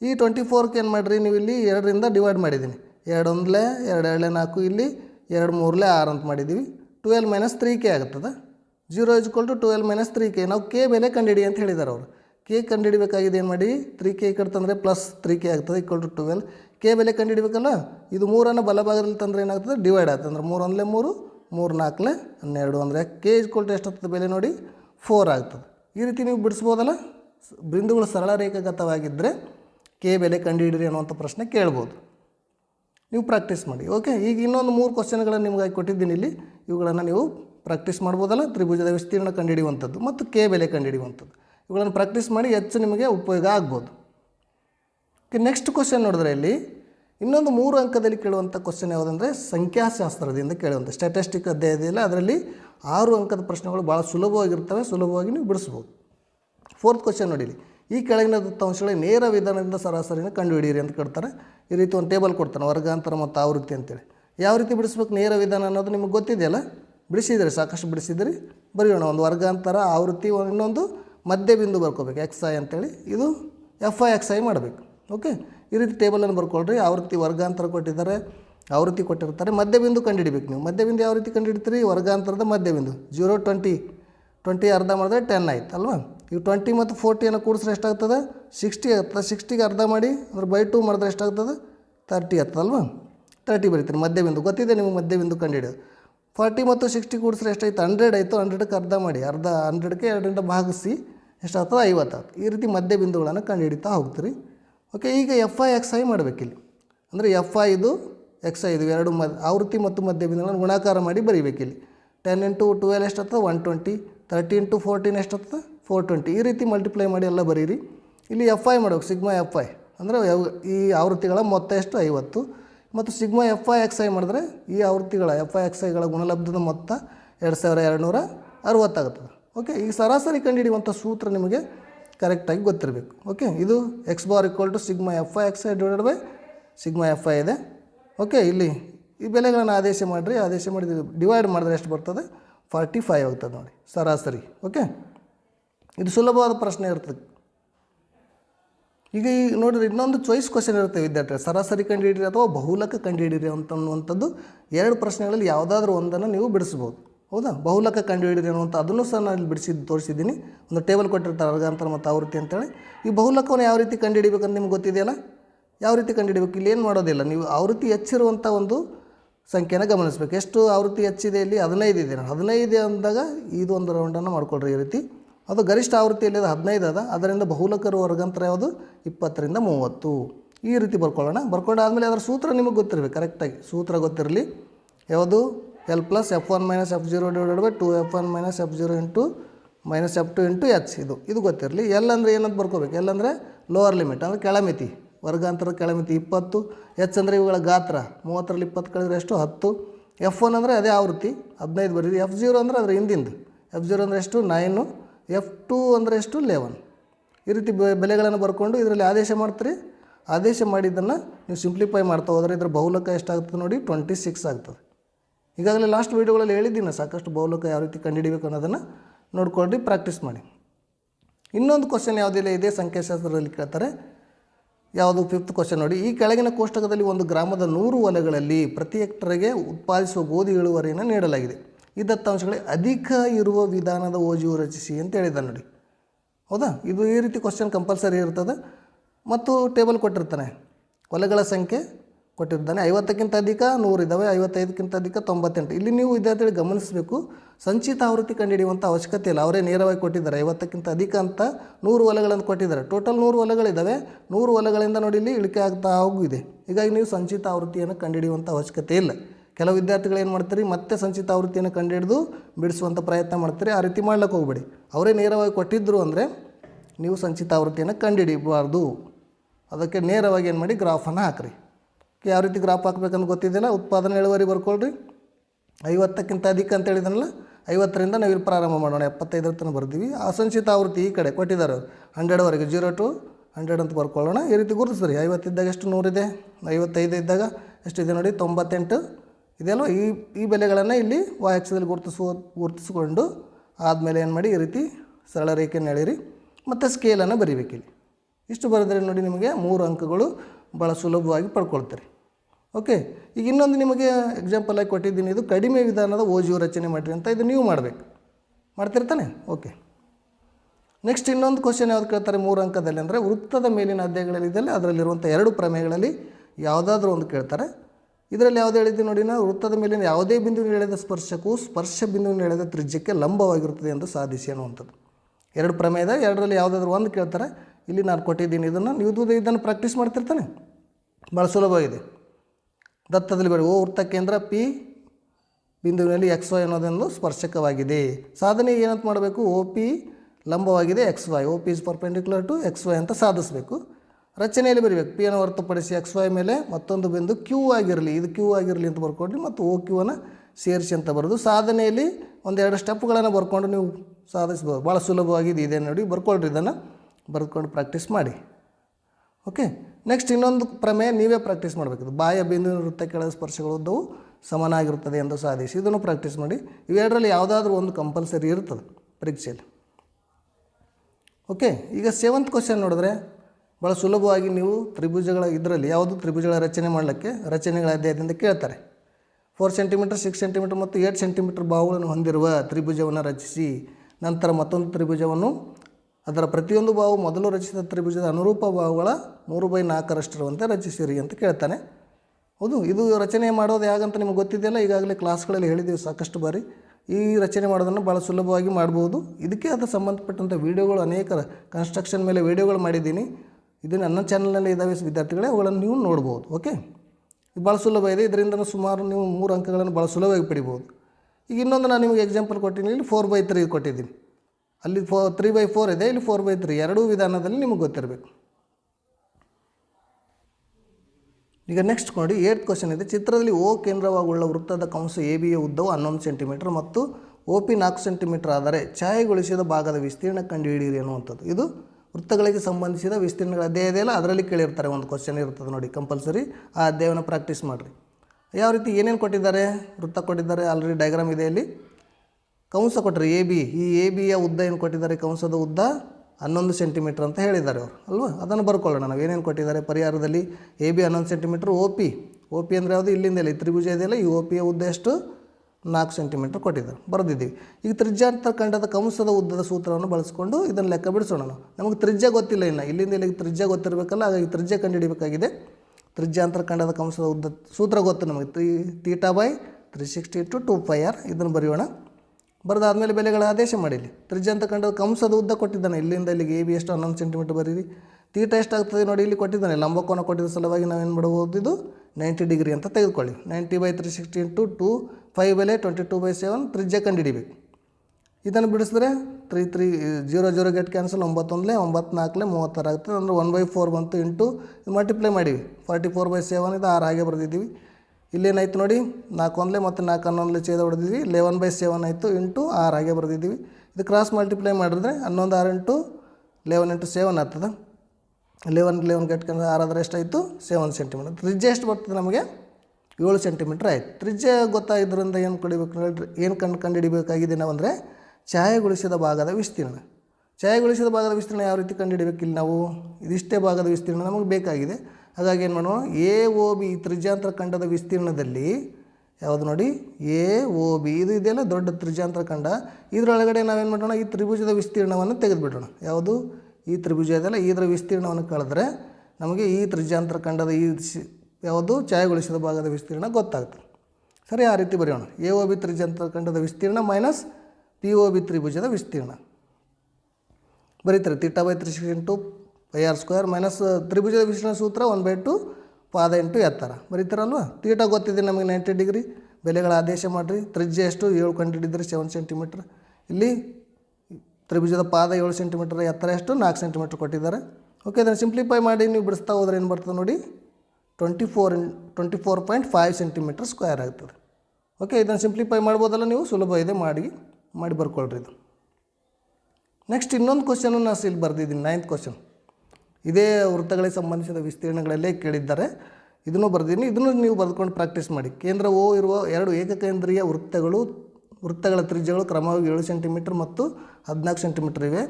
ಈ ಟ್ವೆಂಟಿ ಫೋರ್ಗೆ ಏನು ಮಾಡಿರಿ? ನೀವು ಇಲ್ಲಿ ಎರಡರಿಂದ ಡಿವೈಡ್ ಮಾಡಿದ್ದೀನಿ ಎರಡೊಂದಲೇ ಎರಡು ಎರಡೇ ನಾಲ್ಕು ಇಲ್ಲಿ ಎರಡು ಮೂರಲೇ ಆರು ಅಂತ ಮಾಡಿದ್ದೀವಿ ಟ್ವೆಲ್ ಮೈನಸ್ ತ್ರೀ ಕೆ ಆಗ್ತದೆ zero equal to twelve minus three k ನಾವು ಕೆ ಬೆಲೆ ಕಂಡುಹಿಡಿ ಅಂತ ಹೇಳಿದ್ದಾರೆ ಅವರು. ಕೆ ಕಂಡುಹಿಡಿಬೇಕಾಗಿದೆ ಏನು ಮಾಡಿ? ತ್ರೀ ಕೆ ಕಡೆ ತಂದರೆ ಪ್ಲಸ್ ತ್ರೀ ಕೆ ಆಗ್ತದೆ ಈಕ್ವಲ್ ಟು ಟ್ವೆಲ್ ಕೆ ಬೆಲೆ ಕಂಡುಹಿಡಿಬೇಕಲ್ಲ? ಇದು ಮೂರನ್ನು ಬಲಭಾಗದಲ್ಲಿ ತಂದರೆ ಏನಾಗ್ತದೆ? ಡಿವೈಡ್ ಆಗ್ತದೆ. ಅಂದ್ರೆ ಮೂರು ಅಂದರೆ ಮೂರು ಮೂರು ನಾಲ್ಕಲೇ ಹನ್ನೆರಡು ಅಂದರೆ ಕೆ ಇಜ್ಕೊಲ್ ಟು ಎಷ್ಟಾಗ್ತದೆ ಬೆಲೆ ನೋಡಿ? ಫೋರ್ ಆಗ್ತದೆ. ಈ ರೀತಿ ನೀವು ಬಿಡಿಸ್ಬೋದಲ್ಲ? ಬಿಂದುಗಳು ಸರಳ ರೇಖಾಗತವಾಗಿದ್ದರೆ ಕೆ ಬೆಲೆ ಕಂಡುಹಿಡಿರಿ ಅನ್ನುವಂಥ ಪ್ರಶ್ನೆ ಕೇಳ್ಬೋದು. ನೀವು ಪ್ರಾಕ್ಟೀಸ್ ಮಾಡಿ ಓಕೆ ಈಗ ಇನ್ನೊಂದು ಮೂರು ಕ್ವಶನ್ಗಳನ್ನು ನಿಮ್ಗಾಗಿ ಕೊಟ್ಟಿದ್ದೀನಿ ಇಲ್ಲಿ. ಇವುಗಳನ್ನು ನೀವು ಪ್ರಾಕ್ಟೀಸ್ ಮಾಡ್ಬೋದಲ್ಲ, ತ್ರಿಭುಜದ ವಿಸ್ತೀರ್ಣ ಕಂಡುಹಿಡಿಯುವಂಥದ್ದು ಮತ್ತು ಕೆ ಬೆಲೆ ಕಂಡುಹಿಡಿಯುವಂಥದ್ದು. ಇವುಗಳನ್ನು ಪ್ರಾಕ್ಟೀಸ್ ಮಾಡಿ ಹೆಚ್ಚು ನಿಮಗೆ ಉಪಯೋಗ ಆಗ್ಬೋದು. ನೆಕ್ಸ್ಟ್ ಕ್ವಶನ್ ನೋಡಿದ್ರೆ ಇಲ್ಲಿ ಇನ್ನೊಂದು ಮೂರು ಅಂಕದಲ್ಲಿ ಕೇಳುವಂಥ ಕ್ವಶನ್ ಯಾವುದಂದರೆ ಸಂಖ್ಯಾಶಾಸ್ತ್ರದಿಂದ ಕೇಳುವಂಥ ಸ್ಟ್ಯಾಟಿಸ್ಟಿಕ್ ಅಧ್ಯಾಯದಲ್ಲಿ ಅದರಲ್ಲಿ ಆರು ಅಂಕದ ಪ್ರಶ್ನೆಗಳು ಭಾಳ ಸುಲಭವಾಗಿರ್ತವೆ, ಸುಲಭವಾಗಿ ನೀವು ಬಿಡಿಸ್ಬೋದು. ಫೋರ್ತ್ ಕ್ವಶನ್ ನೋಡಿಲಿ ಈ ಕೆಳಗಿನ ದತ್ತಾಂಶಗಳ ನೇರ ವಿಧಾನದಿಂದ ಸರಾಸರಿನ ಕಂಡುಹಿಡಿಯಿರಿ ಅಂತ ಕೇಳ್ತಾರೆ. ಈ ರೀತಿ ಒಂದು ಟೇಬಲ್ ಕೊಡ್ತಾನೆ ವರ್ಗಾಂತರ ಮತ್ತು ಆವೃತ್ತಿ ಅಂತೇಳಿ. ಯಾವ ರೀತಿ ಬಿಡಿಸ್ಬೇಕು ನೇರ ವಿಧಾನ ಅನ್ನೋದು ನಿಮಗೆ ಗೊತ್ತಿದೆಯಲ್ಲ? ಬಿಡಿಸಿದಿರಿ ಸಾಕಷ್ಟು ಬಿಡಿಸಿದಿರಿ. ಬರೆಯೋಣ ಒಂದು ವರ್ಗಾಂತರ ಆವೃತ್ತಿ, ಇನ್ನೊಂದು ಮಧ್ಯ ಬಿಂದು ಬರ್ಕೋಬೇಕು ಎಕ್ಸ್ ಐ ಅಂತೇಳಿ. ಇದು ಎಫ್ ಐ ಎಕ್ಸ್ ಐ ಮಾಡಬೇಕು. ಓಕೆ ಈ ರೀತಿ ಟೇಬಲನ್ನು ಬರ್ಕೊಳ್ರಿ. ಆವೃತ್ತಿ ವರ್ಗಾಂತರ ಕೊಟ್ಟಿದ್ದಾರೆ. ಆವೃತ್ತಿ ಕೊಟ್ಟಿರ್ತಾರೆ. ಮಧ್ಯ ಬಿಂದು ಕಂಡುಹಿಡಿಬೇಕು ನೀವು. ಮಧ್ಯ ಬಿಂದು ಯಾವ ರೀತಿ ಕಂಡುಹಿಡ್ತೀರಿ? ವರ್ಗಾಂತರದ ಮಧ್ಯ ಬಿಂದು. ಜೀರೋ ಟ್ವೆಂಟಿ ಟ್ವೆಂಟಿ ಅರ್ಧ ಮಾಡಿದ್ರೆ ಟೆನ್ ಆಯ್ತು, ಅಲ್ವಾ? ಈಗ ಟ್ವೆಂಟಿ ಮತ್ತು ಫೋರ್ಟಿಯನ್ನು ಕೂಡಿಸ್ರೆ ಎಷ್ಟಾಗ್ತದೆ? ಸಿಕ್ಸ್ಟಿ ಆಗ್ತದೆ ಸಿಕ್ಸ್ಟಿಗೆ ಅರ್ಧ ಮಾಡಿ, ಅಂದ್ರೆ ಬೈ ಟು ಮಾಡಿದ್ರೆ ಎಷ್ಟಾಗ್ತದೆ? ತರ್ಟಿ ಆಗ್ತದಲ್ವಾ ತರ್ಟಿ ಬರೀತೀರಿ ಮಧ್ಯ ಬಿಂದು ಗೊತ್ತಿದೆ ನಿಮಗೆ ಮಧ್ಯ ಬಿಂದು ಕಂಡುಹಿಡಿಯೋದು ಫಾರ್ಟಿ ಮತ್ತು ಸಿಕ್ಸ್ಟಿ ಕೂಡಿಸ್ರೆ ಎಷ್ಟಾಯ್ತು? ಹಂಡ್ರೆಡ್ ಆಯಿತು. ಹಂಡ್ರೆಡ್ಗೆ ಅರ್ಧ ಮಾಡಿ. ಅರ್ಧ ಹಂಡ್ರೆಡ್ಗೆ ಎರಡರಿಂದ ಭಾಗಿಸಿ ಎಷ್ಟಾಗ್ತದೆ? ಐವತ್ತಾಗ್ತದೆ ಈ ರೀತಿ ಮಧ್ಯ ಬಿಂದುಗಳನ್ನು ಕಂಡುಹಿಡಿತಾ ಹೋಗ್ತೀರಿ. ಓಕೆ ಈಗ ಎಫ್ ಐ ಎಕ್ಸ್ ಐ ಮಾಡಬೇಕಿಲ್ಲಿ. ಅಂದರೆ ಎಫ್ ಐ ಇದು ಎಕ್ಸ್ ಐ ಇದು ಎರಡು ಮ, ಆವೃತ್ತಿ ಮತ್ತು ಮಧ್ಯ ಬಿಂದುಗಳನ್ನು ಗುಣಾಕಾರ ಮಾಡಿ ಬರೀಬೇಕಿಲ್ಲಿ. ಟೆನ್ ಇಂಟು ಟ್ವೆಲ್ ಎಷ್ಟಾಗ್ತದೆ? One twenty thirty into fourteen ಎಷ್ಟಾಗ್ತದೆ? ಫೋರ್ ಟ್ವೆಂಟಿ ಈ ರೀತಿ ಮಲ್ಟಿಪ್ಲೈ ಮಾಡಿ ಎಲ್ಲ ಬರೀರಿ. ಇಲ್ಲಿ ಎಫ್ ಐ ಮಾಡಬೇಕು ಸಿಗ್ಮಾ ಎಫ್ ಐ ಅಂದರೆ ಈ ಆವೃತ್ತಿಗಳ ಮೊತ್ತ ಎಷ್ಟು? ಐವತ್ತು. ಮತ್ತು sigma f i x i ಮಾಡಿದ್ರೆ ಈ ಆವೃತ್ತಿಗಳ ಎಫ್ ಐ ಎಕ್ಸ್ ಐಗಳ ಗುಣಲಬ್ಧದ ಮೊತ್ತ ಎರಡು ಸಾವಿರ ಎರಡುನೂರ ಅರವತ್ತಾಗುತ್ತದೆ ಓಕೆ ಈಗ ಸರಾಸರಿ ಕಂಡುಹಿಡಿಯುವಂಥ ಸೂತ್ರ ನಿಮಗೆ ಕರೆಕ್ಟಾಗಿ ಗೊತ್ತಿರಬೇಕು. ಓಕೆ ಇದು x bar equal to sigma f i x i divided by sigma f i ಇದೆ. ಓಕೆ ಇಲ್ಲಿ ಈ ಬೆಲೆಗಳನ್ನು ಆದೇಶ ಮಾಡಿರಿ, ಆದೇಶ ಮಾಡಿ ಡಿವೈಡ್ ಮಾಡಿದ್ರೆ ಎಷ್ಟು ಬರ್ತದೆ? ಫಾರ್ಟಿ ಫೈವ್ ಆಗ್ತದೆ ನೋಡಿ, ಸರಾಸರಿ. ಓಕೆ ಇದು ಸುಲಭವಾದ ಪ್ರಶ್ನೆ ಇರ್ತದೆ. ಈಗ ಈ ನೋಡಿದ್ರೆ ಇನ್ನೊಂದು ಚಾಯ್ಸ್ ಕ್ವಶನ್ ಇರುತ್ತೆ ವಿದ್ಯಾರ್ಥಿ ಸರಾಸರಿ ಕಂಡುಹಿಡಿರಿ ಅಥವಾ ಬಹುಲಕ ಅಂತ ಅನ್ನುವಂಥದ್ದು ಎರಡು ಪ್ರಶ್ನೆಗಳಲ್ಲಿ ಯಾವುದಾದ್ರೂ ಒಂದನ್ನು ನೀವು ಬಿಡಿಸ್ಬೋದು. ಹೌದಾ? ಬಹುಲಕ ಕಂಡುಹಿಡಿರಿ ಅನ್ನುವಂಥ ಅದನ್ನು ಸಹ ನಾನು ಇಲ್ಲಿ ಬಿಡಿಸಿ ತೋರಿಸಿದ್ದೀನಿ. ಒಂದು ಟೇಬಲ್ ಕೊಟ್ಟಿರ್ತಾರೆ ಅರ್ಗಾಂತರ ಮತ್ತು ಆವೃತ್ತಿ ಅಂತೇಳಿ. ಈ ಬಹುಲಕವನ್ನು ಯಾವ ರೀತಿ ಕಂಡುಹಿಡಿಬೇಕಂತ ನಿಮ್ಗೆ ಗೊತ್ತಿದೆಯಲ್ಲ? ಯಾವ ರೀತಿ ಕಂಡುಹಿಡಿಬೇಕು? ಇಲ್ಲಿ ಏನು ಮಾಡೋದಿಲ್ಲ. ನೀವು ಆವೃತ್ತಿ ಹೆಚ್ಚಿರುವಂಥ ಒಂದು ಸಂಖ್ಯೆನ ಗಮನಿಸಬೇಕು. ಎಷ್ಟು ಆವೃತ್ತಿ ಹೆಚ್ಚಿದೆ ಇಲ್ಲಿ? ಹದಿನೈದು ಇದೆ. ಹದಿನೈದು ಅಂದಾಗ ಇದು ಒಂದು ರೌಂಡನ್ನು ಮಾಡ್ಕೊಳ್ರಿ ಈ ರೀತಿ. ಅದು ಗರಿಷ್ಠ ಆವೃತ್ತಿಯಲ್ಲಿ ಹದಿನೈದು ಅದ. ಅದರಿಂದ ಬಹುಲಕರು ವರ್ಗಂತರ ಯಾವುದು? ಇಪ್ಪತ್ತರಿಂದ ಮೂವತ್ತು. ಈ ರೀತಿ ಬರ್ಕೊಳ್ಳೋಣ. ಬರ್ಕೊಂಡಾದ್ಮೇಲೆ ಅದರ ಸೂತ್ರ ನಿಮಗೆ ಗೊತ್ತಿರಬೇಕು ಕರೆಕ್ಟಾಗಿ ಸೂತ್ರ ಗೊತ್ತಿರಲಿ. ಯಾವುದು? L plus F one minus F zero divided by two F one minus F zero into minus F two into H ಇದು ಇದು ಗೊತ್ತಿರಲಿ. ಎಲ್ ಅಂದರೆ ಏನಂತ ಬರ್ಕೋಬೇಕು? ಎಲ್ ಅಂದರೆ ಲೋವರ್ ಲಿಮಿಟ್ ಅಂದರೆ ಕೆಳಮಿತಿ. ವರ್ಗಾಂತರ ಕೆಳಮಿತಿ ಇಪ್ಪತ್ತು. ಎಚ್ ಅಂದರೆ ಇವುಗಳ ಗಾತ್ರ. ಮೂವತ್ತರಲ್ಲಿ ಇಪ್ಪತ್ತು ಕಳೆದ್ರೆ ಎಷ್ಟು? ಹತ್ತು. ಎಫ್ ಒನ್ ಅಂದರೆ ಅದೇ ಆವೃತ್ತಿ. ಹದಿನೈದು ಬರೀರಿ. ಎಫ್ ಜೀರೋ ಅಂದರೆ ಅದರ ಹಿಂದಿಂದು. ಎಫ್ ಜೀರೋ ಅಂದರೆ ಎಷ್ಟು? ನೈನು ಎಫ್ ಟು ಅಂದರೆ ಎಷ್ಟು? ಲೆವೆನ್. ಈ ರೀತಿ ಬೆಲೆಗಳನ್ನು ಬರ್ಕೊಂಡು ಇದರಲ್ಲಿ ಆದೇಶ ಮಾಡ್ತೀರಿ. ಆದೇಶ ಮಾಡಿದ್ದನ್ನು ನೀವು ಸಿಂಪ್ಲಿಫೈ ಮಾಡ್ತಾ ಹೋದರೆ ಇದರ ಬಹುಲಕ ಎಷ್ಟಾಗ್ತದೆ ನೋಡಿ, ಟ್ವೆಂಟಿ ಸಿಕ್ಸ್ ಆಗ್ತದೆ. ಈಗಾಗಲೇ ಲಾಸ್ಟ್ ವೀಡಿಯೋಗಳಲ್ಲಿ ಹೇಳಿದ್ದೀನಿ, ಸಾಕಷ್ಟು ಬಹುಲಕ ಯಾವ ರೀತಿ ಕಂಡುಹಿಡಿಬೇಕು ಅನ್ನೋದನ್ನು ನೋಡ್ಕೊಂಡು ಪ್ರಾಕ್ಟೀಸ್ ಮಾಡಿ. ಇನ್ನೊಂದು ಕ್ವಶನ್ ಯಾವುದಿಲ್ಲ ಇದೇ? ಸಂಖ್ಯಾಶಾಸ್ತ್ರದಲ್ಲಿ ಕೇಳ್ತಾರೆ. ಯಾವುದು? ಫಿಫ್ತ್ ಕ್ವಶನ್ ನೋಡಿ. ಈ ಕೆಳಗಿನ ಕೋಷ್ಟಕದಲ್ಲಿ ಒಂದು ಗ್ರಾಮದ ನೂರು ಹೊಲಗಳಲ್ಲಿ ಪ್ರತಿ ಹೆಕ್ಟರ್ಗೆ ಉತ್ಪಾದಿಸುವ ಗೋಧಿ ಇಳುವರಿಯನ್ನು ನೀಡಲಾಗಿದೆ. ಈ ದತ್ತಾಂಶಗಳೇ ಅಧಿಕ ಇರುವ ವಿಧಾನದ ಓಜಿಯು ರಚಿಸಿ ಅಂತ ಹೇಳಿದ ನೋಡಿ. ಹೌದಾ? ಇದು ಈ ರೀತಿ ಕ್ವಶನ್ ಕಂಪಲ್ಸರಿ ಇರ್ತದೆ. ಮತ್ತು ಟೇಬಲ್ ಕೊಟ್ಟಿರ್ತಾನೆ. ಕೊಲೆಗಳ ಸಂಖ್ಯೆ ಕೊಟ್ಟಿರ್ತಾನೆ ಐವತ್ತಕ್ಕಿಂತ ಅಧಿಕ ನೂರು ಇದ್ದಾವೆ ಐವತ್ತೈದಕ್ಕಿಂತ ಅಧಿಕ ತೊಂಬತ್ತೆಂಟು. ಇಲ್ಲಿ ನೀವು ವಿದ್ಯಾರ್ಥಿಗಳು ಗಮನಿಸಬೇಕು. ಸಂಚಿತ ಆವೃತ್ತಿ ಕಂಡುಹಿಡಿಯುವಂಥ ಅವಶ್ಯಕತೆ ಇಲ್ಲ. ಅವರೇ ನೇರವಾಗಿ ಕೊಟ್ಟಿದ್ದಾರೆ. ಐವತ್ತಕ್ಕಿಂತ ಅಧಿಕ ಅಂತ ನೂರು ಹೊಲಗಳನ್ನು ಕೊಟ್ಟಿದ್ದಾರೆ. ಟೋಟಲ್ ನೂರು ಹೊಲಗಳಿದ್ದಾವೆ ನೂರು ಹೊಲಗಳಿಂದ ನೋಡಿ ಇಲ್ಲಿ ಇಳಿಕೆ ಆಗ್ತಾ ಹೋಗಿದೆ. ಹೀಗಾಗಿ ನೀವು ಸಂಚಿತ ಆವೃತ್ತಿಯನ್ನು ಕಂಡುಹಿಡಿಯುವಂಥ ಅವಶ್ಯಕತೆ ಇಲ್ಲ. ಕೆಲವು ವಿದ್ಯಾರ್ಥಿಗಳು ಏನು ಮಾಡ್ತಾರೆ, ಮತ್ತೆ ಸಂಚಿತ ಆವೃತ್ತಿಯನ್ನು ಕಂಡುಹಿಡಿದು ಬಿಡಿಸುವಂಥ ಪ್ರಯತ್ನ ಮಾಡ್ತಾರೆ. ಆ ರೀತಿ ಮಾಡ್ಲಿಕ್ಕೆ ಹೋಗ್ಬೇಡಿ. ಅವರೇ ನೇರವಾಗಿ ಕೊಟ್ಟಿದ್ದರು ಅಂದರೆ ನೀವು ಸಂಚಿತ ಆವೃತ್ತಿಯನ್ನು ಕಂಡುಹಿಡಿಬಾರ್ದು ಅದಕ್ಕೆ ನೇರವಾಗಿ ಏನು ಮಾಡಿ ಗ್ರಾಫನ್ನು ಹಾಕ್ರಿ. ಯಾವ ರೀತಿ ಗ್ರಾಫ್ ಹಾಕ್ಬೇಕಂತ ಗೊತ್ತಿದೆಯಲ್ಲ ಉತ್ಪಾದನೆ ಇಳುವರಿ ಬರ್ಕೊಳ್ರಿ. ಐವತ್ತಕ್ಕಿಂತ ಅಧಿಕ ಅಂತ ಹೇಳಿದನಲ್ಲ, ಐವತ್ತರಿಂದ ನಾವು ಇಲ್ಲಿ ಪ್ರಾರಂಭ ಮಾಡೋಣ. ಎಪ್ಪತ್ತೈದರ ತನಕ ಬರ್ತೀವಿ. ಅಸಂಚಿತ ಆವೃತ್ತಿ ಈ ಕಡೆ ಕೊಟ್ಟಿದ್ದಾರೆ. ಹಂಡ್ರೆಡ್ವರೆಗೆ ಜೀರೋ ಟು ಹಂಡ್ರೆಡ್ ಅಂತ ಬರ್ಕೊಳ್ಳೋಣ. ಈ ರೀತಿ ಗುರುತಿಸ್ರಿ. ಐವತ್ತಿದ್ದಾಗ ಎಷ್ಟು ನೂರಿದೆ ಐವತ್ತೈದು ಇದ್ದಾಗ ಎಷ್ಟಿದೆ ನೋಡಿ? ತೊಂಬತ್ತೆಂಟು. ಇದೆಯಲ್ವ ಈ ಈ ಬೆಲೆಗಳನ್ನು ಇಲ್ಲಿ ವಾಯಕ್ಷದಲ್ಲಿ ಗುರುತಿಸುವ ಗುರುತಿಸಿಕೊಂಡು ಆದಮೇಲೆ ಏನು ಮಾಡಿ ಈ ರೀತಿ ಸರಳ ರೇಖೆಯನ್ನು ಎಳೀರಿ ಮತ್ತು ಸ್ಕೇಲನ್ನು ಬರಿಬೇಕಿಲ್ಲಿ. ಇಷ್ಟು ಬರೆದ್ರೆ ನೋಡಿ ನಿಮಗೆ ಮೂರು ಅಂಕಗಳು ಭಾಳ ಸುಲಭವಾಗಿ ಪಡ್ಕೊಳ್ತಾರೆ. ಓಕೆ ಈಗ ಇನ್ನೊಂದು ನಿಮಗೆ ಎಕ್ಸಾಂಪಲ್ ಆಗಿ ಕೊಟ್ಟಿದ್ದೀನಿ. ಇದು ಕಡಿಮೆ ವಿಧಾನದ ಓಜಿಯು ರಚನೆ ಮಾಡಿರಿ ಅಂತ ಇದು ನೀವು ಮಾಡಬೇಕು. ಮಾಡ್ತಿರ್ತಾನೆ ಓಕೆ ನೆಕ್ಸ್ಟ್ ಇನ್ನೊಂದು ಕ್ವಶನ್ ಯಾವ್ದು ಕೇಳ್ತಾರೆ? ಮೂರು ಅಂಕದಲ್ಲಿ. ಅಂದರೆ ವೃತ್ತದ ಮೇಲಿನ ಅಧ್ಯಾಯಗಳಲ್ಲಿ ಇದೆಯಲ್ಲ ಅದರಲ್ಲಿರುವಂಥ ಎರಡು ಪ್ರಮೇಯಗಳಲ್ಲಿ ಯಾವುದಾದ್ರೂ ಒಂದು ಕೇಳ್ತಾರೆ. ಇದರಲ್ಲಿ ಯಾವ್ದು ಹೇಳಿದ್ದೀನಿ ನೋಡಿ, ನಾವು ವೃತ್ತದ ಮೇಲಿನ ಯಾವುದೇ ಬಿಂದುವಿನ ಎಳೆದ ಸ್ಪರ್ಶಕ್ಕೂ ಸ್ಪರ್ಶ ಬಿಂದುವಿನ ಎಳೆದ ತ್ರಿಜ್ಯಕ್ಕೆ ಲಂಬವಾಗಿರುತ್ತದೆ ಎಂದು ಸಾಧಿಸಿ ಅನ್ನುವಂಥದ್ದು ಎರಡು ಪ್ರಮೇಯದ ಎರಡರಲ್ಲಿ ಯಾವುದಾದ್ರೂ ಒಂದು ಕೇಳ್ತಾರೆ, ಇಲ್ಲಿ ನಾನು ಕೊಟ್ಟಿದ್ದೀನಿ ಇದನ್ನು, ನೀವು ಇದು- ಇದನ್ನು ಪ್ರಾಕ್ಟೀಸ್ ಮಾಡ್ತಿರ್ತಾನೆ. ಭಾಳ ಸುಲಭವಾಗಿದೆ. ದತ್ತದಲ್ಲಿ ಬೇಡ ಓ ವೃತ್ತ ಕೇಂದ್ರ, ಪಿ ಬಿಂದುವಿನಲ್ಲಿ ಎಕ್ಸ್ ವೈ ಅನ್ನೋದೊಂದು ಸ್ಪರ್ಶಕವಾಗಿದೆ. ಸಾಧನೆ ಏನಂತ ಮಾಡಬೇಕು? O P ಲಂಬವಾಗಿದೆ, X Y. O P is perpendicular to X Y ಅಂತ ಸಾಧಿಸಬೇಕು. ರಚನೆಯಲ್ಲಿ ಬರೀಬೇಕು. ಪಿ ಅನ್ನು ಹೊರತುಪಡಿಸಿ ಎಕ್ಸ್ ವೈ ಮೇಲೆ ಮತ್ತೊಂದು ಬಿಂದು ಕ್ಯೂ ಆಗಿರಲಿ, ಇದು ಕ್ಯೂ ಆಗಿರಲಿ ಅಂತ ಬರ್ಕೊಡ್ರಿ ಮತ್ತು ಓ ಕ್ಯೂ ಅನ್ನು ಸೇರಿಸಿ ಅಂತ ಬರೋದು ಸಾಧನೆಯಲ್ಲಿ ಒಂದೆರಡು ಸ್ಟೆಪ್ಗಳನ್ನು ಬರ್ಕೊಂಡು ನೀವು ಸಾಧಿಸ್ಬೋದು. ಭಾಳ ಸುಲಭವಾಗಿದೆ ಇದೆ ನೋಡಿ. ಬರ್ಕೊಳ್ರಿ ಇದನ್ನು. ಬರ್ಕೊಂಡು ಪ್ರಾಕ್ಟೀಸ್ ಮಾಡಿ. ಓಕೆ ನೆಕ್ಸ್ಟ್ ಇನ್ನೊಂದು ಪ್ರಮೇಯ ನೀವೇ ಪ್ರಾಕ್ಟೀಸ್ ಮಾಡಬೇಕು. ಬಾಯ ಬಿಂದು ವೃತ್ತ ಕೆಳ ಸ್ಪರ್ಶಗಳು ಉದ್ದವು ಸಮನಾಗಿರುತ್ತದೆ ಎಂದು ಸಾಧಿಸಿ ಇದನ್ನು ಪ್ರಾಕ್ಟೀಸ್ ಮಾಡಿ. ಇವೆರಡರಲ್ಲಿ ಯಾವುದಾದ್ರೂ ಒಂದು ಕಂಪಲ್ಸರಿ ಇರ್ತದೆ ಪರೀಕ್ಷೆಯಲ್ಲಿ. ಓಕೆ ಈಗ ಸೆವೆಂತ್ ಕ್ವಶನ್ ನೋಡಿದ್ರೆ ಭಾಳ ಸುಲಭವಾಗಿ ನೀವು ತ್ರಿಭುಜಗಳ, ಇದರಲ್ಲಿ ಯಾವುದು ತ್ರಿಭುಜಗಳ ರಚನೆ ಮಾಡಲಿಕ್ಕೆ ರಚನೆಗಳ ಅಧ್ಯಾಯದಿಂದ ಕೇಳ್ತಾರೆ. ಫೋರ್ ಸೆಂಟಿಮೀಟರ್ ಸಿಕ್ಸ್ ಸೆಂಟಿಮೀಟರ್ ಮತ್ತು ಏಟ್ ಸೆಂಟಿಮೀಟರ್ ಬಾಹುಗಳನ್ನು ಹೊಂದಿರುವ ತ್ರಿಭುಜವನ್ನು ರಚಿಸಿ, ನಂತರ ಮತ್ತೊಂದು ತ್ರಿಭುಜವನ್ನು, ಅದರ ಪ್ರತಿಯೊಂದು ಬಾವು ಮೊದಲು ರಚಿಸಿದ ತ್ರಿಭುಜದ ಅನುರೂಪ ಬಾಹುಗಳ ಮೂರು ಬೈ ನಾಲ್ಕರಷ್ಟಿರುವಂತೆ ರಚಿಸಿರಿ ಅಂತ ಕೇಳ್ತಾನೆ. ಹೌದು, ಇದು ರಚನೆ ಮಾಡೋದು ಹೇಗಂತ ನಿಮಗೆ ಗೊತ್ತಿದೆಯಲ್ಲ? ಈಗಾಗಲೇ ಕ್ಲಾಸ್ಗಳಲ್ಲಿ ಹೇಳಿದ್ದೀವಿ, ಸಾಕಷ್ಟು ಬಾರಿ. ಈ ರಚನೆ ಮಾಡೋದನ್ನು ಭಾಳ ಸುಲಭವಾಗಿ ಮಾಡ್ಬೋದು. ಇದಕ್ಕೆ ಅದು ಸಂಬಂಧಪಟ್ಟಂಥ ವೀಡಿಯೋಗಳು ಅನೇಕ ಕನ್ಸ್ಟ್ರಕ್ಷನ್ ಮೇಲೆ ವೀಡಿಯೋಗಳು ಮಾಡಿದ್ದೀನಿ. ಇದು ನನ್ನ ಚಾನಲ್ನಲ್ಲಿ ಇದ್ದಾವೆ ವಿದ್ಯಾರ್ಥಿಗಳೇ, ಅವುಗಳನ್ನು ನೀವು ನೋಡ್ಬೋದು ಓಕೆ ಇದು ಭಾಳ ಸುಲಭ ಇದೆ. ಇದರಿಂದ ಸುಮಾರು ನೀವು ಮೂರು ಅಂಕಗಳನ್ನು ಭಾಳ ಸುಲಭವಾಗಿ ಪಡಿಬೋದು. ಈಗ ಇನ್ನೊಂದು ನಾನು ನಿಮಗೆ ಎಕ್ಸಾಂಪಲ್ ಕೊಟ್ಟಿದ್ದೀನಿ ಇಲ್ಲಿ ಫೋರ್ ಬೈ ತ್ರೀ ಕೊಟ್ಟಿದ್ದೀನಿ. ಅಲ್ಲಿ ಫೋ ತ್ರೀ ಬೈ ಫೋರ್ ಇದೆ, ಇಲ್ಲಿ ಫೋರ್ ಬೈ ತ್ರೀ ಎರಡೂ ವಿಧಾನದಲ್ಲಿ ನಿಮಗೆ ಗೊತ್ತಿರಬೇಕು. ಈಗ ನೆಕ್ಸ್ಟ್ ನೋಡಿ ಏಟ್ ಕ್ವಶನ್ ಇದೆ. ಚಿತ್ರದಲ್ಲಿ ಓ ಕೇಂದ್ರವಾಗುಳ್ಳ ವೃತ್ತದ ಕಂಸ ಎ ಬಿಯ ಉದ್ದವು ಹನ್ನೊಂದು ಸೆಂಟಿಮೀಟರ್ ಮತ್ತು ಓ ಪಿ ನಾಲ್ಕು ಸೆಂಟಿಮೀಟರ್ ಆದರೆ ಛಾಯೆಗೊಳಿಸಿದ ಭಾಗದ ವಿಸ್ತೀರ್ಣ ಕಂಡುಹಿಡಿಯಿರಿ ಅನ್ನುವಂಥದ್ದು ಇದು ವೃತ್ತಗಳಿಗೆ ಸಂಬಂಧಿಸಿದ ವಿಸ್ತೀರ್ಣಗಳ ಅಧ್ಯಾಯ ಇದೆಯಲ್ಲ ಅದರಲ್ಲಿ ಕೇಳಿರ್ತಾರೆ, ಒಂದು ಕ್ವಶನ್ ಇರ್ತದೆ ನೋಡಿ ಕಂಪಲ್ಸರಿ ಆ ಅಧ್ಯಾಯವನ್ನು ಪ್ರಾಕ್ಟೀಸ್ ಮಾಡಿರಿ. ಯಾವ ರೀತಿ ಏನೇನು ಕೊಟ್ಟಿದ್ದಾರೆ? ವೃತ್ತ ಕೊಟ್ಟಿದ್ದಾರೆ ಆಲ್ರೆಡಿ ಡಯಾಗ್ರಾಮ್ ಇದೆ ಇಲ್ಲಿ. ಕಂಸ ಕೊಟ್ಟರೆ ಎ ಬಿ ಈ ಎ ಬಿಯ ಉದ್ದ ಏನು ಕೊಟ್ಟಿದ್ದಾರೆ? ಕಂಸದ ಉದ್ದ ಹನ್ನೊಂದು ಸೆಂಟಿಮೀಟ್ರ್ ಅಂತ ಹೇಳಿದ್ದಾರೆ ಅವರು, ಅಲ್ವಾ? ಅದನ್ನು ಬರ್ಕೊಳ್ಳೋಣ ನಾವು, ಏನೇನು ಕೊಟ್ಟಿದ್ದಾರೆ ಪರಿಹಾರದಲ್ಲಿ? ಎ ಬಿ ಹನ್ನೊಂದು centimetre O P O P ಅಂದರೆ ಯಾವುದು? ಇಲ್ಲಿಂದ ಇಲ್ಲಿ ತ್ರಿಭುಜ ಇದೆಯಲ್ಲ, ಈ ಒ ಪಿಯ ಉದ್ದ ಎಷ್ಟು? ನಾಲ್ಕು ಸೆಂಟಿಮೀಟರ್ ಕೊಟ್ಟಿದ್ದಾರೆ. ಬರೆದಿದ್ದೀವಿ. ಈಗ ತ್ರಿಜ್ಯಾಂತರ ಖಂಡದ ಕಂಸದ ಉದ್ದದ ಸೂತ್ರವನ್ನು ಬಳಸ್ಕೊಂಡು ಇದನ್ನು ಲೆಕ್ಕ ಬಿಡಿಸೋಣ ನಮಗೆ ತ್ರಿಜ್ಯ ಗೊತ್ತಿಲ್ಲ ಇನ್ನು. ಇಲ್ಲಿಂದ ಇಲ್ಲಿಗೆ ತ್ರಿಜ್ಯ ಗೊತ್ತಿರಬೇಕಲ್ಲ, ಹಾಗಾಗಿ ತ್ರಿಜ್ಯ ಕಂಡುಹಿಡಿಯಬೇಕಾಗಿದೆ ತ್ರಿಜ್ಯಾಂತರ ಖಂಡದ ಕಂಸದ ಉದ್ದ ಸೂತ್ರ ಗೊತ್ತು ನಮಗೆ. Three theta by three sixty two two pi r. ಇದನ್ನು ಬರೆಯೋಣ. ಬರೆದಾದ್ಮೇಲೆ ಬೆಲೆಗಳ ಆದೇಶ ಮಾಡಿಲಿ ತ್ರಿಜ್ಯಾಂತರ ಖಂಡದ ಕಂಸದ ಉದ್ದ ಕೊಟ್ಟಿದ್ದಾನೆ. ಇಲ್ಲಿಂದ ಇಲ್ಲಿಗೆ ಎ ಬಿ ಎಷ್ಟು ಹನ್ನೊಂದು ಸೆಂಟಿಮೀಟರ್ ಬರೀರಿ. ತೀಟ ಎಷ್ಟಾಗ್ತದೆ ನೋಡಿ ಇಲ್ಲಿ ಕೊಟ್ಟಿದ್ದಾನೆ. ಲಂಬಕೋನ ಕೊಟ್ಟಿದ್ದ ಸಲುವಾಗಿ ನಾವೇನು ಮಾಡಬಹುದು? ಇದು ನೈಂಟಿ ಡಿಗ್ರಿ ಅಂತ ತೆಗೆದುಕೊಳ್ಳಿ. Ninety by three sixty into two five ಬೆಲೆ ಟ್ವೆಂಟಿ ಟು ಬೈ ಸೆವೆನ್ ತ್ರಿಜ್ಯ ಕಂಡುಹಿಡಿಬೇಕು. ಇದನ್ನು ಬಿಡಿಸಿದ್ರೆ three three zero zero get cancel ಒಂಬತ್ತೊಂದಲೇ ಒಂಬತ್ತು ನಾಲ್ಕಲೆ ಮೂವತ್ತಾರು ಆಗುತ್ತೆ. ಅಂದರೆ ಒನ್ ಬೈ ಫೋರ್ ಬಂತು ಇಂಟು ಮಲ್ಟಿಪ್ಲೈ ಮಾಡೀವಿ ಫಾರ್ಟಿ ಫೋರ್ ಬೈ ಸೆವೆನ್ ಇದು ಆರು ಹಾಗೆ ಬರೆದಿದ್ದೀವಿ. ಇಲ್ಲೇನಾಯ್ತು ನೋಡಿ ನಾಲ್ಕು ಒಂದಲೇ ಮತ್ತು ನಾಲ್ಕು ಹನ್ನೊಂದಲೇ ಛೇದ ಹೊಡೆದಿದ್ವಿ ಲೆವೆನ್ ಬೈ ಸೆವೆನ್ ಆಯಿತು ಇಂಟು ಆರು ಹಾಗೆ ಬರೆದಿದ್ದೀವಿ. ಇದು ಕ್ರಾಸ್ ಮಲ್ಟಿಪ್ಲೈ ಮಾಡಿದ್ರೆ ಹನ್ನೊಂದು ಆರು ಇಂಟು ಲೆವೆನ್ ಇಂಟು ಸೆವೆನ್ ಆಗ್ತದೆ. ಲೆವೆನ್ ಲೆವೆನ್ ಗೆಟ್ ಕ್ಯಾನ್ಸಲ್ ಆರಾದ್ರೆ ಎಷ್ಟಾಯಿತು? ಸೆವೆನ್ ಸೆಂಟಿಮೀಟರ್ ತ್ರಿಜ್ಯ ಎಷ್ಟು ಬರ್ತದೆ ನಮಗೆ? ಏಳು ಸೆಂಟಿಮೀಟ್ರ್ ಆಯ್ತು. ತ್ರಿಜ್ಯ ಗೊತ್ತಾಗಿದ್ದರಿಂದ ಏನು ಕಡಿಬೇಕು ಹೇಳ್ರಿ. ಏನು ಕಂಡು ಕಂಡುಹಿಡಿಬೇಕಾಗಿದೆ ನಾವು ಅಂದರೆ ಛಾಯೆಗೊಳಿಸಿದ ಭಾಗದ ವಿಸ್ತೀರ್ಣ. ಛಾಯೆಗೊಳಿಸಿದ ಭಾಗದ ವಿಸ್ತೀರ್ಣ ಯಾವ ರೀತಿ ಕಂಡುಹಿಡಿಬೇಕಿಲ್ಲ ನಾವು? ಇದಿಷ್ಟೇ ಭಾಗದ ವಿಸ್ತೀರ್ಣ ನಮಗೆ ಬೇಕಾಗಿದೆ. ಹಾಗಾಗಿ ಏನು ಮಾಡೋಣ? ಎ ಓ ಬಿ ತ್ರಿಜ್ಯಾಂತರ ಖಂಡದ ವಿಸ್ತೀರ್ಣದಲ್ಲಿ ಯಾವುದು ನೋಡಿ? ಎ ಒ ಬಿ ಇದು ಇದೆಯಲ್ಲ, ದೊಡ್ಡ ತ್ರಿಜ್ಯಾಂತರ ಖಂಡ. ಇದರೊಳಗಡೆ ನಾವೇನು ಮಾಡೋಣ? ಈ ತ್ರಿಭುಜದ ವಿಸ್ತೀರ್ಣವನ್ನು ತೆಗೆದುಬಿಡೋಣ. ಯಾವುದು? ಈ ತ್ರಿಭುಜ ಇದೆಯಲ್ಲ, ಇದರ ವಿಸ್ತೀರ್ಣವನ್ನು ಕಳೆದ್ರೆ ನಮಗೆ ಈ ತ್ರಿಜ್ಯಾಂತರ ಖಂಡದ ಈ ಯಾವುದು ಛಾಯೆಗೊಳಿಸಿದ ಭಾಗದ ವಿಸ್ತೀರ್ಣ ಗೊತ್ತಾಗ್ತದೆ. ಸರಿ, ಆ ರೀತಿ ಬರೆಯೋಣ. ಎ ಓ ಬಿ ತ್ರಿಜ್ಯಾಂತರ ಖಂಡದ ವಿಸ್ತೀರ್ಣ ಮೈನಸ್ ಪಿ ಓ ಬಿ ತ್ರಿಭುಜದ ವಿಸ್ತೀರ್ಣ. ಬರೀತಾರೆ theta by three six into pi r square minus ತ್ರಿಭುಜದ ವಿಸ್ತೀರ್ಣ ಸೂತ್ರ ಒನ್ ಬೈ ಟು ಪಾದ ಇಂಟು ಎತ್ತರ. ಬರೀತಾರಲ್ವ? ತೀಟ ಗೊತ್ತಿದೆ ನಮಗೆ ನೈಂಟಿ ಡಿಗ್ರಿ ಬೆಲೆಗಳ ಆದೇಶ ಮಾಡಿರಿ. ತ್ರಿಜ್ಯ ಎಷ್ಟು? ಏಳು ಕಂಡುಹಿಡಿದ್ರಿ ಸೆವೆನ್ ಸೆಂಟಿಮೀಟ್ರ್ ಇಲ್ಲಿ ತ್ರಿಭುಜದ ಪಾದ ಏಳು ಸೆಂಟಿಮೀಟ್ರ್ ಎತ್ತರ ಎಷ್ಟು? ನಾಲ್ಕು ಸೆಂಟಿಮೀಟ್ರ್ ಕೊಟ್ಟಿದ್ದಾರೆ. ಓಕೆ ಅದನ್ನು ಸಿಂಪ್ಲಿಫೈ ಮಾಡಿ, ನೀವು ಬಿಡಿಸ್ತಾ ಹೋದ್ರೆ ಏನು ಬರ್ತದೆ ನೋಡಿ. Twenty four in twenty four point five centimetre square ಆಗ್ತದೆ. ಓಕೆ ಇದನ್ನು ಸಿಂಪ್ಲಿಫೈ ಮಾಡ್ಬೋದಲ್ಲ ನೀವು? ಸುಲಭ ಇದೆ, ಮಾಡಿ ಮಾಡಿ ಬರ್ಕೊಳ್ರಿ ಇದು. ನೆಕ್ಸ್ಟ್ ಇನ್ನೊಂದು ಕ್ವಶನ್ ನಾನು ಇಲ್ಲಿ ಬರೆದಿದ್ದೀನಿ ನೈನ್ತ್ ಕ್ವಶನ್ ಇದೇ ವೃತ್ತಗಳಿಗೆ ಸಂಬಂಧಿಸಿದ ವಿಸ್ತೀರ್ಣಗಳಲ್ಲೇ ಕೇಳಿದ್ದಾರೆ. ಇದನ್ನು ಬರೆದಿದ್ದೀನಿ. ಇದನ್ನು ನೀವು ಬರೆದುಕೊಂಡು ಪ್ರಾಕ್ಟೀಸ್ ಮಾಡಿ. ಕೇಂದ್ರ ಓ ಇರುವ ಎರಡು ಏಕಕೇಂದ್ರೀಯ ವೃತ್ತಗಳು, ವೃತ್ತಗಳ ತ್ರಿಜ್ಯಗಳು ಕ್ರಮವಾಗಿ ಏಳು ಸೆಂಟಿಮೀಟರ್ ಮತ್ತು ಹದಿನಾಲ್ಕು ಸೆಂಟಿಮೀಟರ್ ಇವೆ.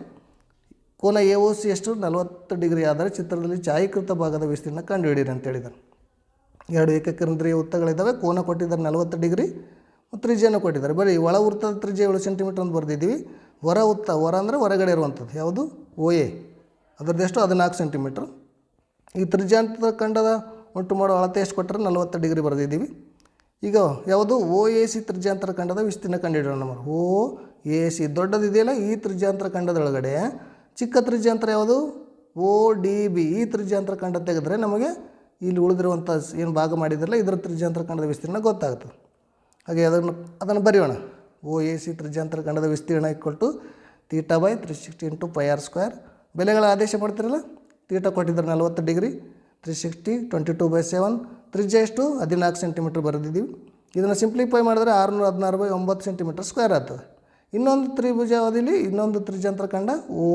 ಕೋನ ಎ ಓ ಸಿ ಎಷ್ಟು ನಲವತ್ತು ಡಿಗ್ರಿ ಆದರೆ ಚಿತ್ರದಲ್ಲಿ ಛಾಯೀಕೃತ ಭಾಗದ ವಿಸ್ತೀರ್ಣ ಕಂಡುಹಿಡಿಯಿರಿ ಅಂತ ಹೇಳಿದ್ದಾರೆ ಎರಡು ಏಕಕೇಂದ್ರೀಯ ವೃತ್ತಗಳಿದ್ದಾವೆ. ಕೋನ ಕೊಟ್ಟಿದ್ದಾರೆ ನಲವತ್ತು ಡಿಗ್ರಿ ತ್ರಿಜ್ಯನ ಕೊಟ್ಟಿದ್ದಾರೆ. ಬರೀ ಒಳ ವೃತ್ತದ ತ್ರಿಜ್ಯ ಏಳು ಸೆಂಟಿಮೀಟರ್ ಅಂತ ಬರೆದಿದ್ದೀವಿ. ಹೊರ ವೃತ್ತ, ಹೊರ ಅಂದರೆ ಹೊರಗಡೆ ಇರುವಂಥದ್ದು. ಯಾವುದು? ಓ ಎ. ಅದರದ್ದೆಷ್ಟು ಹದಿನಾಲ್ಕು ಸೆಂಟಿಮೀಟ್ರ್. ಈ ತ್ರಿಜ್ಯಾಂತರ ಖಂಡದ ಉಂಟು ಮಾಡೋ ಅಳತೆ ಎಷ್ಟು ಕೊಟ್ಟರೆ ನಲವತ್ತು ಡಿಗ್ರಿ ಬರೆದಿದ್ದೀವಿ. ಈಗ ಯಾವುದು? ಓ ಎ ಸಿ ತ್ರಿಜ್ಯಾಂತರ ಖಂಡದ ವಿಸ್ತೀರ್ಣ ಕಂಡುಹಿಡಿಯೋಣ ನಮ್ಮ ಓ ಎ ಸಿ ದೊಡ್ಡದಿದೆಯಲ್ಲ, ಈ ತ್ರಿಜ್ಯಾಂತರ ಖಂಡದೊಳಗಡೆ ಚಿಕ್ಕ ತ್ರಿಜ್ಯಾಂತರ ಯಾವುದು? O D B. ಈ ತ್ರಿಜ್ಯಾಂತರ ಖಂಡ ತೆಗೆದ್ರೆ ನಮಗೆ ಇಲ್ಲಿ ಉಳಿದಿರುವಂಥ ಏನು ಭಾಗ ಮಾಡಿದ್ರಲ್ಲ, ಇದರ ತ್ರಿಜ್ಯಾಂತರ ಕಂಡದ ವಿಸ್ತೀರ್ಣ ಗೊತ್ತಾಗ್ತದೆ. ಹಾಗೆ ಅದನ್ನು ಅದನ್ನು ಬರೆಯೋಣ. ಓ ಎ ಸಿ ತ್ರಿಜ್ಯಾಂತರ ಕಂಡದ ವಿಸ್ತೀರ್ಣ equal theta by three sixty into pi r square ಬೆಲೆಗಳ ಆದೇಶ ಮಾಡ್ತಿರಲ್ಲ ತೀಟ ಕೊಟ್ಟಿದ್ದಾರೆ ನಲವತ್ತು degree three sixty twenty two by seven ತ್ರಿಜ್ಯ ಎಷ್ಟು? ಹದಿನಾಲ್ಕು ಸೆಂಟಿಮೀಟ್ರ್ ಬರೆದಿದ್ದೀವಿ. ಇದನ್ನು ಸಿಂಪ್ಲಿಫೈ ಮಾಡಿದ್ರೆ ಆರುನೂರ ಹದಿನಾರು ಬೈ ಒಂಬತ್ತು ಸೆಂಟಿಮೀಟ್ರ್ ಸ್ಕ್ವೇರ್ ಆಗ್ತದೆ. ಇನ್ನೊಂದು ತ್ರಿಭುಜ ಅವಧಿಲಿ ಇನ್ನೊಂದು ತ್ರಿಜಂತ್ರಖಂಡ ಖಂಡ ಓ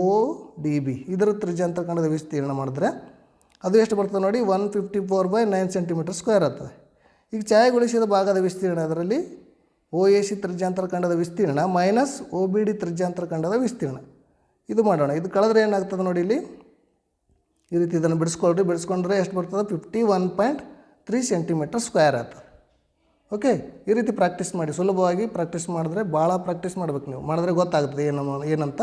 ಡಿ ಬಿ ಇದರ ತ್ರಿಜಂತ್ರಖಂಡದ ಖಂಡದ ವಿಸ್ತೀರ್ಣ ಮಾಡಿದ್ರೆ ಅದು ಎಷ್ಟು ಬರ್ತದೆ ನೋಡಿ one fifty four by nine centimetre square ಆಗ್ತದೆ. ಈಗ ಛಾಯೆಗೊಳಿಸಿದ ಭಾಗದ ವಿಸ್ತೀರ್ಣ ಅದರಲ್ಲಿ ಓ ಎ ಸಿ ತ್ರಿಜಾಂತರಖಂಡದ ವಿಸ್ತೀರ್ಣ ಮೈನಸ್ ಒ ಬಿ ಡಿ ತ್ರಿಜಾಂತರಖಂಡದ ವಿಸ್ತೀರ್ಣ. ಇದು ಮಾಡೋಣ. ಇದು ಕಳೆದ್ರೆ ಏನಾಗ್ತದೆ ನೋಡಿ ಇಲ್ಲಿ? ಈ ರೀತಿ ಇದನ್ನು ಬಿಡಿಸ್ಕೊಳ್ರಿ. ಬಿಡಿಸ್ಕೊಂಡ್ರೆ ಎಷ್ಟು ಬರ್ತದೆ? Fifty one point three centimetre square ಆಗ್ತದೆ. ಓಕೆ, ಈ ರೀತಿ ಪ್ರಾಕ್ಟೀಸ್ ಮಾಡಿ, ಸುಲಭವಾಗಿ ಪ್ರಾಕ್ಟೀಸ್ ಮಾಡಿದ್ರೆ ಭಾಳ ಪ್ರಾಕ್ಟೀಸ್ ಮಾಡ್ಬೇಕು ನೀವು. ಮಾಡಿದ್ರೆ ಗೊತ್ತಾಗ್ತದೆ ಏನು ಏನಂತ.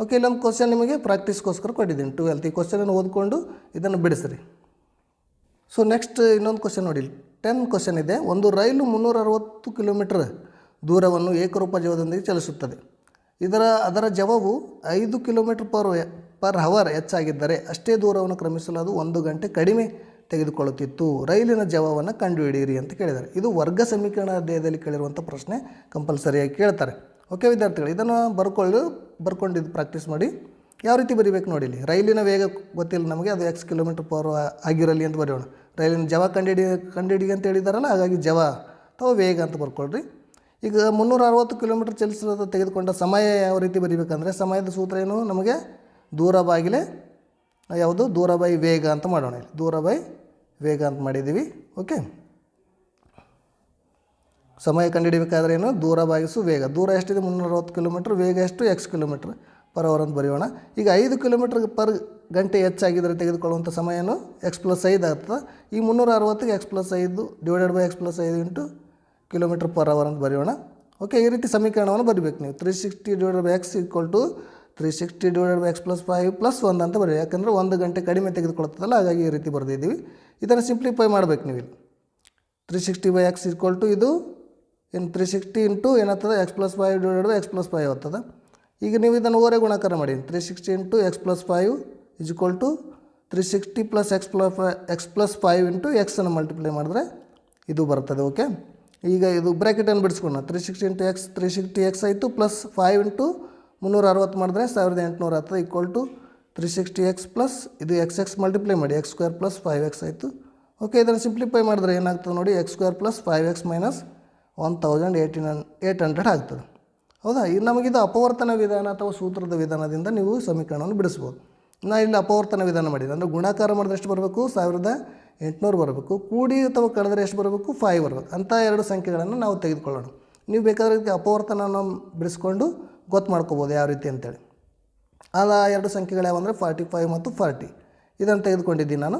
ಓಕೆ, ಇಲ್ಲೊಂದು ಕ್ವಶನ್ ನಿಮಗೆ ಪ್ರಾಕ್ಟೀಸ್ಗೋಸ್ಕರ ಕೊಟ್ಟಿದ್ದೀನಿ. ಟ್ವೆಲ್ತ್ ಈ ಕ್ವಶನನ್ನು ಓದ್ಕೊಂಡು ಇದನ್ನು ಬಿಡಿಸ್ರಿ. ಸೊ ನೆಕ್ಸ್ಟ್ ಇನ್ನೊಂದು ಕ್ವಶನ್ ನೋಡಿ. ಟೆನ್ ಕ್ವಶನ್ ಇದೆ. ಒಂದು ರೈಲು ಮುನ್ನೂರ ಅರವತ್ತು ಕಿಲೋಮೀಟರ್ ದೂರವನ್ನು ಏಕರೂಪ ಜವದೊಂದಿಗೆ ಚಲಿಸುತ್ತದೆ. ಇದರ, ಅದರ ಜವವು ಐದು ಕಿಲೋಮೀಟರ್ ಪರ್ ಪರ್ ಹವರ್ ಹೆಚ್ಚಾಗಿದ್ದರೆ ಅಷ್ಟೇ ದೂರವನ್ನು ಕ್ರಮಿಸಲು ಅದು ಒಂದು ಗಂಟೆ ಕಡಿಮೆ ತೆಗೆದುಕೊಳ್ಳುತ್ತಿತ್ತು. ರೈಲಿನ ಜವವನ್ನು ಕಂಡುಹಿಡಿಯಿರಿ ಅಂತ ಕೇಳಿದ್ದಾರೆ. ಇದು ವರ್ಗ ಸಮೀಕರಣ ಅಧ್ಯಯದಲ್ಲಿ ಕೇಳಿರುವಂಥ ಪ್ರಶ್ನೆ ಕಂಪಲ್ಸರಿಯಾಗಿ ಕೇಳ್ತಾರೆ. ಓಕೆ ವಿದ್ಯಾರ್ಥಿಗಳು, ಇದನ್ನು ಬರ್ಕೊಳ್ಳಿ, ಬರ್ಕೊಂಡಿದ್ದು ಪ್ರಾಕ್ಟೀಸ್ ಮಾಡಿ. ಯಾವ ರೀತಿ ಬರಿಬೇಕು ನೋಡಿ ಇಲ್ಲಿ ರೈಲಿನ ವೇಗ ಗೊತ್ತಿಲ್ಲ ನಮಗೆ, ಅದು ಎಕ್ಸ್ ಕಿಲೋಮೀಟ್ರ್ ಪರ್ ಆಗಿರಲಿ ಅಂತ ಬರೆಯೋಣ. ರೈಲಿನ ಜವ ಕಂಡುಹಿಡಿ ಕಂಡುಹಿಡಿ ಅಂತ ಹೇಳಿದಾರಲ್ಲ, ಹಾಗಾಗಿ ಜವ ಅಥವಾ ವೇಗ ಅಂತ ಬರ್ಕೊಳ್ರಿ. ಈಗ ಮುನ್ನೂರ ಅರವತ್ತು ಕಿಲೋಮೀಟ್ರ್ ಚಲಿಸೋದು ತೆಗೆದುಕೊಂಡ ಸಮಯ ಯಾವ ರೀತಿ ಬರಿಬೇಕಂದ್ರೆ, ಸಮಯದ ಸೂತ್ರ ಏನು? ನಮಗೆ ದೂರ ಬಾಗಿಲೆ ಯಾವುದು? ದೂರ ಬೈ ವೇಗ ಅಂತ ಮಾಡೋಣ ಇಲ್ಲಿ. ದೂರ ಬೈ ವೇಗ ಅಂತ ಮಾಡಿದ್ದೀವಿ. ಓಕೆ? ಸಮಯ ಕಂಡುಹಿಡಬೇಕಾದ್ರೆ ಏನು? ದೂರ ಬಾಗಿಸು ವೇಗ. ದೂರ ಎಷ್ಟಿದೆ? ಮುನ್ನೂರ ಅರವತ್ತು ಕಿಲೋಮೀಟ್ರ್. ವೇಗ ಎಷ್ಟು? ಎಕ್ಸ್ ಕಿಲೋಮೀಟ್ರ್ ಪರ್ ಅವರ್ ಅಂತ ಬರೆಯೋಣ. ಈಗ ಐದು ಕಿಲೋಮೀಟ್ರ್ ಪರ್ ಗಂಟೆ ಹೆಚ್ಚಾಗಿದ್ದರೆ ತೆಗೆದುಕೊಳ್ಳುವಂಥ ಸಮಯನು ಎಕ್ಸ್ ಪ್ಲಸ್ ಐದು ಆಗ್ತದೆ. ಈ ಮುನ್ನೂರ ಅರವತ್ತಿಗೆ ಎಕ್ಸ್ ಪ್ಲಸ್ ಐದು ಡಿವೈಡೆಡ್ ಬೈ ಎಕ್ಸ್ ಪ್ಲಸ್ ಐದು ಇಂಟು ಕಿಲೋಮೀಟ್ರ್ ಪರ್ ಅವರ್ ಅಂತ ಬರೆಯೋಣ. ಓಕೆ? ಈ ರೀತಿ ಸಮೀಕರಣವನ್ನು ಬರಿಬೇಕು ನೀವು. Three sixty divided by x equal to three sixty divided by x plus five plus ಒಂದು ಅಂತ ಬರೀ ಯಾಕಂದರೆ ಒಂದು ಗಂಟೆ ಕಡಿಮೆ ತೆಗೆದುಕೊಳ್ತದಲ್ಲ, ಹಾಗಾಗಿ ಈ ರೀತಿ ಬರೆದಿದ್ದೀವಿ. ಇದನ್ನು ಸಿಂಪ್ಲಿಫೈ ಮಾಡಬೇಕು ನೀವು ಇಲ್ಲಿ. Three sixty by x equal to ಇದು ಇನ್ನು ತ್ರೀ ಸಿಕ್ಸ್ಟಿ ಇಂಟು ಏನಾಗ್ತದೆ? X plus five divided by x plus five ಆಗ್ತದೆ. ಈಗ ನೀವು ಇದನ್ನು ಓರೆ ಗುಣಾಕಾರ ಮಾಡಿ. Three sixty into x plus five is equal to three sixty plus x plus five x plus five into ಎಕ್ಸನ್ನು multiply ಮಾಡಿದ್ರೆ ಇದು ಬರ್ತದೆ ಓಕೆ ಈಗ ಇದು ಬ್ರ್ಯಾಕೆಟನ್ನು ಬಿಡಿಸ್ಕೊಳ್ಳೋಣ. Three sixty into x three sixty x ಆಯಿತು ಪ್ಲಸ್ ಫೈವ್ ಇಂಟು ಮುನ್ನೂರ ಅರವತ್ತು ಮಾಡಿದ್ರೆ ಸಾವಿರದ ಎಂಟುನೂರ ಆಗ್ತದೆ equal to three sixty x plus ಇದು ಎಕ್ಸ್ ಎಕ್ಸ್ ಮಲ್ಟಿಪ್ಲೈ ಮಾಡಿ x square plus five x ಆಯಿತು. ಓಕೆ ಇದನ್ನು ಸಿಂಪ್ಲಿಫೈ ಮಾಡಿದ್ರೆ ಏನಾಗ್ತದೆ ನೋಡಿ x square plus five x minus one thousand eighteen eight hundred ಆಗ್ತದೆ. ಹೌದಾ? ಇದು ನಮಗಿದು ಅಪವರ್ತನ ವಿಧಾನ ಅಥವಾ ಸೂತ್ರದ ವಿಧಾನದಿಂದ ನೀವು ಸಮೀಕರಣವನ್ನು ಬಿಡಿಸ್ಬೋದು. ನಾ ಇಲ್ಲಿ ಅಪವರ್ತನ ವಿಧಾನ ಮಾಡಿದೆ. ಅಂದರೆ ಗುಣಾಕಾರ ಮಾಡಿದ್ರೆ ಎಷ್ಟು ಬರಬೇಕು? ಸಾವಿರದ ಎಂಟುನೂರು ಬರಬೇಕು. ಕೂಡಿ ಅಥವಾ ಕಳೆದ್ರೆ ಎಷ್ಟು ಬರಬೇಕು? ಫೈವ್ ಬರಬೇಕು. ಅಂಥ ಎರಡು ಸಂಖ್ಯೆಗಳನ್ನು ನಾವು ತೆಗೆದುಕೊಳ್ಳೋಣ. ನೀವು ಬೇಕಾದ್ರೆ ರೀತಿ ಅಪವರ್ತನ ಬಿಡಿಸ್ಕೊಂಡು ಗೊತ್ತು ಮಾಡ್ಕೋಬೋದು ಯಾವ ರೀತಿ ಅಂತೇಳಿ. ಆ ಎರಡು ಸಂಖ್ಯೆಗಳು ಯಾವಂದರೆ ಫಾರ್ಟಿ ಫೈವ್ ಮತ್ತು ಫಾರ್ಟಿ ಇದನ್ನು ತೆಗೆದುಕೊಂಡಿದ್ದೀನಿ ನಾನು.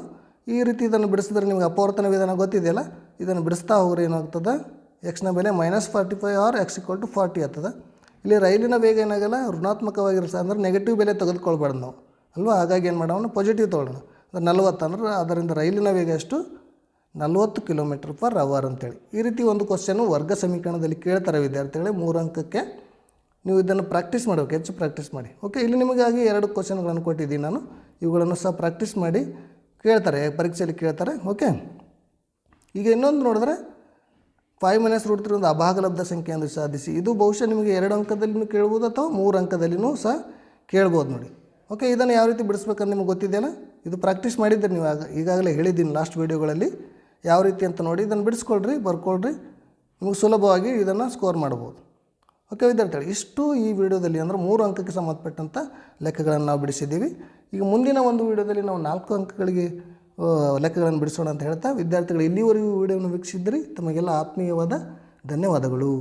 ಈ ರೀತಿ ಇದನ್ನು ಬಿಡಿಸಿದ್ರೆ ನಿಮಗೆ ಅಪವರ್ತನ ವಿಧಾನ ಗೊತ್ತಿದೆಯಲ್ಲ? ಇದನ್ನು ಬಿಡಿಸ್ತಾ ಹೋಗ್ರೆ, ಏನಾಗ್ತದೆ? ಎಕ್ಸ್ನ ಬೆಲೆ minus forty five or x equal to forty ಆಗ್ತದೆ. ಇಲ್ಲಿ ರೈಲಿನ ವೇಗ ಏನಾಗಲ್ಲ, ಋಣಾತ್ಮಕವಾಗಿರುತ್ತೆ. ಅಂದರೆ ನೆಗೆಟಿವ್ ಬೆಲೆ ತೆಗೆದುಕೊಳ್ಬಾರ್ದು ನಾವು. ಅಲ್ವಾ? ಹಾಗಾಗಿ ಏನು ಮಾಡೋಣ ಪಾಸಿಟಿವ್ ತೊಗೊಳ್ಳೋಣ. ಅಂದರೆ ನಲ್ವತ್ತು ಅಂದ್ರೆ ಅದರಿಂದ ರೈಲಿನ ವೇಗ ಎಷ್ಟು? ನಲ್ವತ್ತು ಕಿಲೋಮೀಟ್ರ್ ಪರ್ ಅವರ್ ಅಂತೇಳಿ. ಈ ರೀತಿ ಒಂದು ಕ್ವಶನ್ನು ವರ್ಗ ಸಮೀಕರಣದಲ್ಲಿ ಕೇಳ್ತಾರೆ ವಿದ್ಯಾರ್ಥಿಗಳೇ. ಮೂರು ಅಂಕಕ್ಕೆ ನೀವು ಇದನ್ನು ಪ್ರಾಕ್ಟೀಸ್ ಮಾಡಬೇಕು ಹೆಚ್ಚು ಪ್ರಾಕ್ಟೀಸ್ ಮಾಡಿ. ಓಕೆ ಇಲ್ಲಿ ನಿಮಗಾಗಿ ಎರಡು ಕ್ವಶನ್ಗಳನ್ನು ಕೊಟ್ಟಿದ್ದೀನಿ ನಾನು. ಇವುಗಳನ್ನು ಸಹ ಪ್ರಾಕ್ಟೀಸ್ ಮಾಡಿ ಕೇಳ್ತಾರೆ, ಪರೀಕ್ಷೆಯಲ್ಲಿ ಕೇಳ್ತಾರೆ ಓಕೆ ಈಗ ಇನ್ನೊಂದು ನೋಡಿದ್ರೆ ಫೈವ್ ಮೈನಸ್ ರೂಟ್ ತ್ರೀ ಒಂದು ಅಭಾಗಲಬ್ಧ ಎಂದು ಸಾಧಿಸಿ. ಇದು ಬಹುಶಃ ನಿಮಗೆ ಎರಡು ಅಂಕದಲ್ಲಿನೂ ಕೇಳ್ಬೋದು ಅಥವಾ ಮೂರು ಅಂಕದಲ್ಲಿನೂ ಸಹ ಕೇಳ್ಬೋದು ನೋಡಿ. ಓಕೆ ಇದನ್ನು ಯಾವ ರೀತಿ ಬಿಡಿಸ್ಬೇಕಂತ ನಿಮ್ಗೆ ಗೊತ್ತಿದೆಯಲ್ಲ? ಇದು ಪ್ರಾಕ್ಟೀಸ್ ಮಾಡಿದ್ದೀರಿ ನೀವು ಆಗ, ಈಗಾಗಲೇ ಹೇಳಿದ್ದೀನಿ ಲಾಸ್ಟ್ ವೀಡಿಯೋಗಳಲ್ಲಿ ಯಾವ ರೀತಿ ಅಂತ ನೋಡಿ, ಇದನ್ನು ಬಿಡಿಸ್ಕೊಳ್ರಿ, ಬರ್ಕೊಳ್ರಿ. ನಿಮಗೆ ಸುಲಭವಾಗಿ ಇದನ್ನು ಸ್ಕೋರ್ ಮಾಡ್ಬೋದು. ಓಕೆ ವಿದ್ಯಾರ್ಥಿಗಳು ಇಷ್ಟು ಈ ವಿಡಿಯೋದಲ್ಲಿ ಅಂದರೆ ಮೂರು ಅಂಕಕ್ಕೆ ಸಂಬಂಧಪಟ್ಟಂಥ ಲೆಕ್ಕಗಳನ್ನು ನಾವು ಬಿಡಿಸಿದ್ದೀವಿ. ಈಗ ಮುಂದಿನ ಒಂದು ವಿಡಿಯೋದಲ್ಲಿ ನಾವು ನಾಲ್ಕು ಅಂಕಗಳಿಗೆ ಲೆಕ್ಕಗಳನ್ನು ಬಿಡಿಸೋಣ ಅಂತ ಹೇಳ್ತಾ, ವಿದ್ಯಾರ್ಥಿಗಳು ಇಲ್ಲಿವರೆಗೂ ವಿಡಿಯೋವನ್ನು ವೀಕ್ಷಿಸಿದ್ರಿ ತಮಗೆಲ್ಲ ಆತ್ಮೀಯವಾದ ಧನ್ಯವಾದಗಳು.